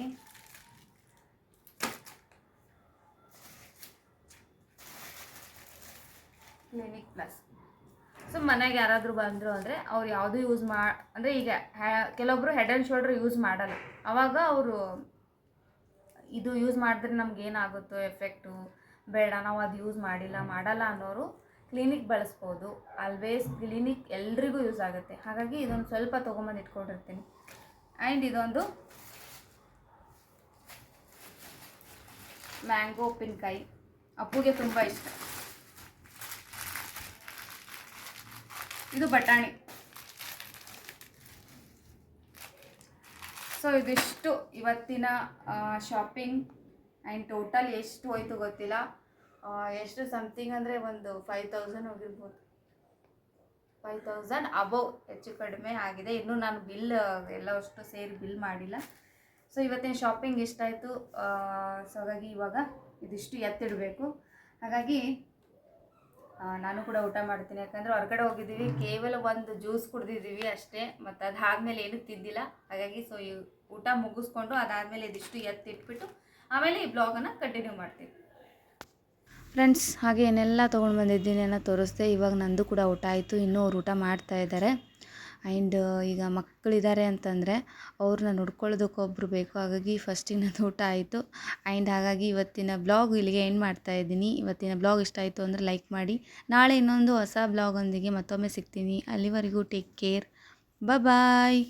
ಕ್ಲಿನಿಕ್ ಪ್ಲಸ್ ಸೊ ಮನೆಗೆ ಯಾರಾದರೂ ಬಂದರು ಅಂದರೆ ಅವ್ರು ಯಾವುದು ಯೂಸ್ ಮಾ, ಅಂದರೆ ಈಗ ಕೆಲವೊಬ್ಬರು ಹೆಡ್ ಆ್ಯಂಡ್ ಶೋಲ್ಡ್ರ್ ಯೂಸ್ ಮಾಡಲ್ಲ. ಆವಾಗ ಅವರು ಇದು ಯೂಸ್ ಮಾಡಿದ್ರೆ ನಮ್ಗೆ ಏನಾಗುತ್ತೋ ಎಫೆಕ್ಟು ಬೇಡ, ನಾವು ಅದು ಯೂಸ್ ಮಾಡಿಲ್ಲ, ಮಾಡಲ್ಲ ಅನ್ನೋರು ಕ್ಲಿನಿಕ್ ಬಳಸ್ಬೋದು. ಆಲ್ವೇಸ್ ಕ್ಲಿನಿಕ್ ಎಲ್ರಿಗೂ ಯೂಸ್ ಆಗುತ್ತೆ. ಹಾಗಾಗಿ ಇದೊಂದು ಸ್ವಲ್ಪ ತೊಗೊಂಬಂದು ಇಟ್ಕೊಂಡಿರ್ತೀನಿ. ಆ್ಯಂಡ್ ಇದೊಂದು ಮ್ಯಾಂಗೋ ಉಪ್ಪಿನಕಾಯಿ. ಅಪ್ಪುಗೆ ತುಂಬ ಇಷ್ಟ. ಇದು ಬಟಾಣಿ. ಸೊ ಇದಿಷ್ಟು ಇವತ್ತಿನ ಶಾಪಿಂಗ್ ಆ್ಯಂಡ್ ಟೋಟಲ್ ಎಷ್ಟು ಹೋಯ್ತು ಗೊತ್ತಿಲ್ಲ. ಎಷ್ಟು ಸಮಥಿಂಗ್ ಅಂದರೆ ಒಂದು ಫೈವ್ ತೌಸಂಡ್ ಹೋಗಿರ್ಬೋದು. ಫೈವ್ ತೌಸಂಡ್ ಅಬೋವ್ ಹೆಚ್ಚು ಕಡಿಮೆ ಆಗಿದೆ. ಇನ್ನೂ ನಾನು ಬಿಲ್ ಎಲ್ಲ ಅಷ್ಟು ಸೇರಿ ಬಿಲ್ ಮಾಡಿಲ್ಲ. ಸೊ ಇವತ್ತಿನ ಶಾಪಿಂಗ್ ಎಷ್ಟಾಯಿತು? ಸೊ ಹಾಗಾಗಿ ಇವಾಗ ಇದಿಷ್ಟು ಎತ್ತಿಡಬೇಕು. ಹಾಗಾಗಿ ನಾನು ಕೂಡ ಊಟ ಮಾಡ್ತೀನಿ. ಯಾಕಂದರೆ ಹೊರಗಡೆ ಹೋಗಿದ್ದೀವಿ. ಕೇವಲ ಒಂದು ಜ್ಯೂಸ್ ಕುಡ್ದಿದ್ದೀವಿ ಅಷ್ಟೇ. ಮತ್ತು ಅದಾದಮೇಲೆ ಏನೂ ತಿದ್ದಿಲ್ಲ ಹಾಗಾಗಿ ಸೊ ಈ ಊಟ ಮುಗಿಸ್ಕೊಂಡು ಅದಾದಮೇಲೆ ಇದಿಷ್ಟು ಎತ್ತಿಟ್ಬಿಟ್ಟು ಆಮೇಲೆ ಈ ಬ್ಲಾಗನ್ನು ಕಂಟಿನ್ಯೂ ಮಾಡ್ತೀನಿ. ಫ್ರೆಂಡ್ಸ್ ಹಾಗೆ ಏನೆಲ್ಲ ತೊಗೊಂಡು ಬಂದಿದ್ದೀನಿ ಅನ್ನೋ ತೋರಿಸ್ದೆ. ಇವಾಗ ನಂದು ಕೂಡ ಊಟ ಆಯಿತು. ಇನ್ನೂ ಅವ್ರು ಊಟ ಮಾಡ್ತಾ ಇದ್ದಾರೆ. ಆ್ಯಂಡ್ ಈಗ ಮಕ್ಕಳಿದ್ದಾರೆ ಅಂತಂದರೆ ಅವ್ರನ್ನ ನೋಡ್ಕೊಳ್ಳೋದಕ್ಕೆ ಒಬ್ಬರು ಬೇಕು. ಹಾಗಾಗಿ ಫಸ್ಟಿಗೆ ನಂದು ಊಟ ಆಯಿತು. ಆ್ಯಂಡ್ ಹಾಗಾಗಿ ಇವತ್ತಿನ ಬ್ಲಾಗ್ ಇಲ್ಲಿಗೆ ಎಂಡ್ ಮಾಡ್ತಾ ಇದ್ದೀನಿ. ಇವತ್ತಿನ ಬ್ಲಾಗ್ ಇಷ್ಟ ಆಯಿತು ಅಂದರೆ ಲೈಕ್ ಮಾಡಿ. ನಾಳೆ ಇನ್ನೊಂದು ಹೊಸ ಬ್ಲಾಗೊಂದಿಗೆ ಮತ್ತೊಮ್ಮೆ ಸಿಗ್ತೀನಿ. ಅಲ್ಲಿವರೆಗೂ ಟೇಕ್ ಕೇರ್. ಬಾಯ್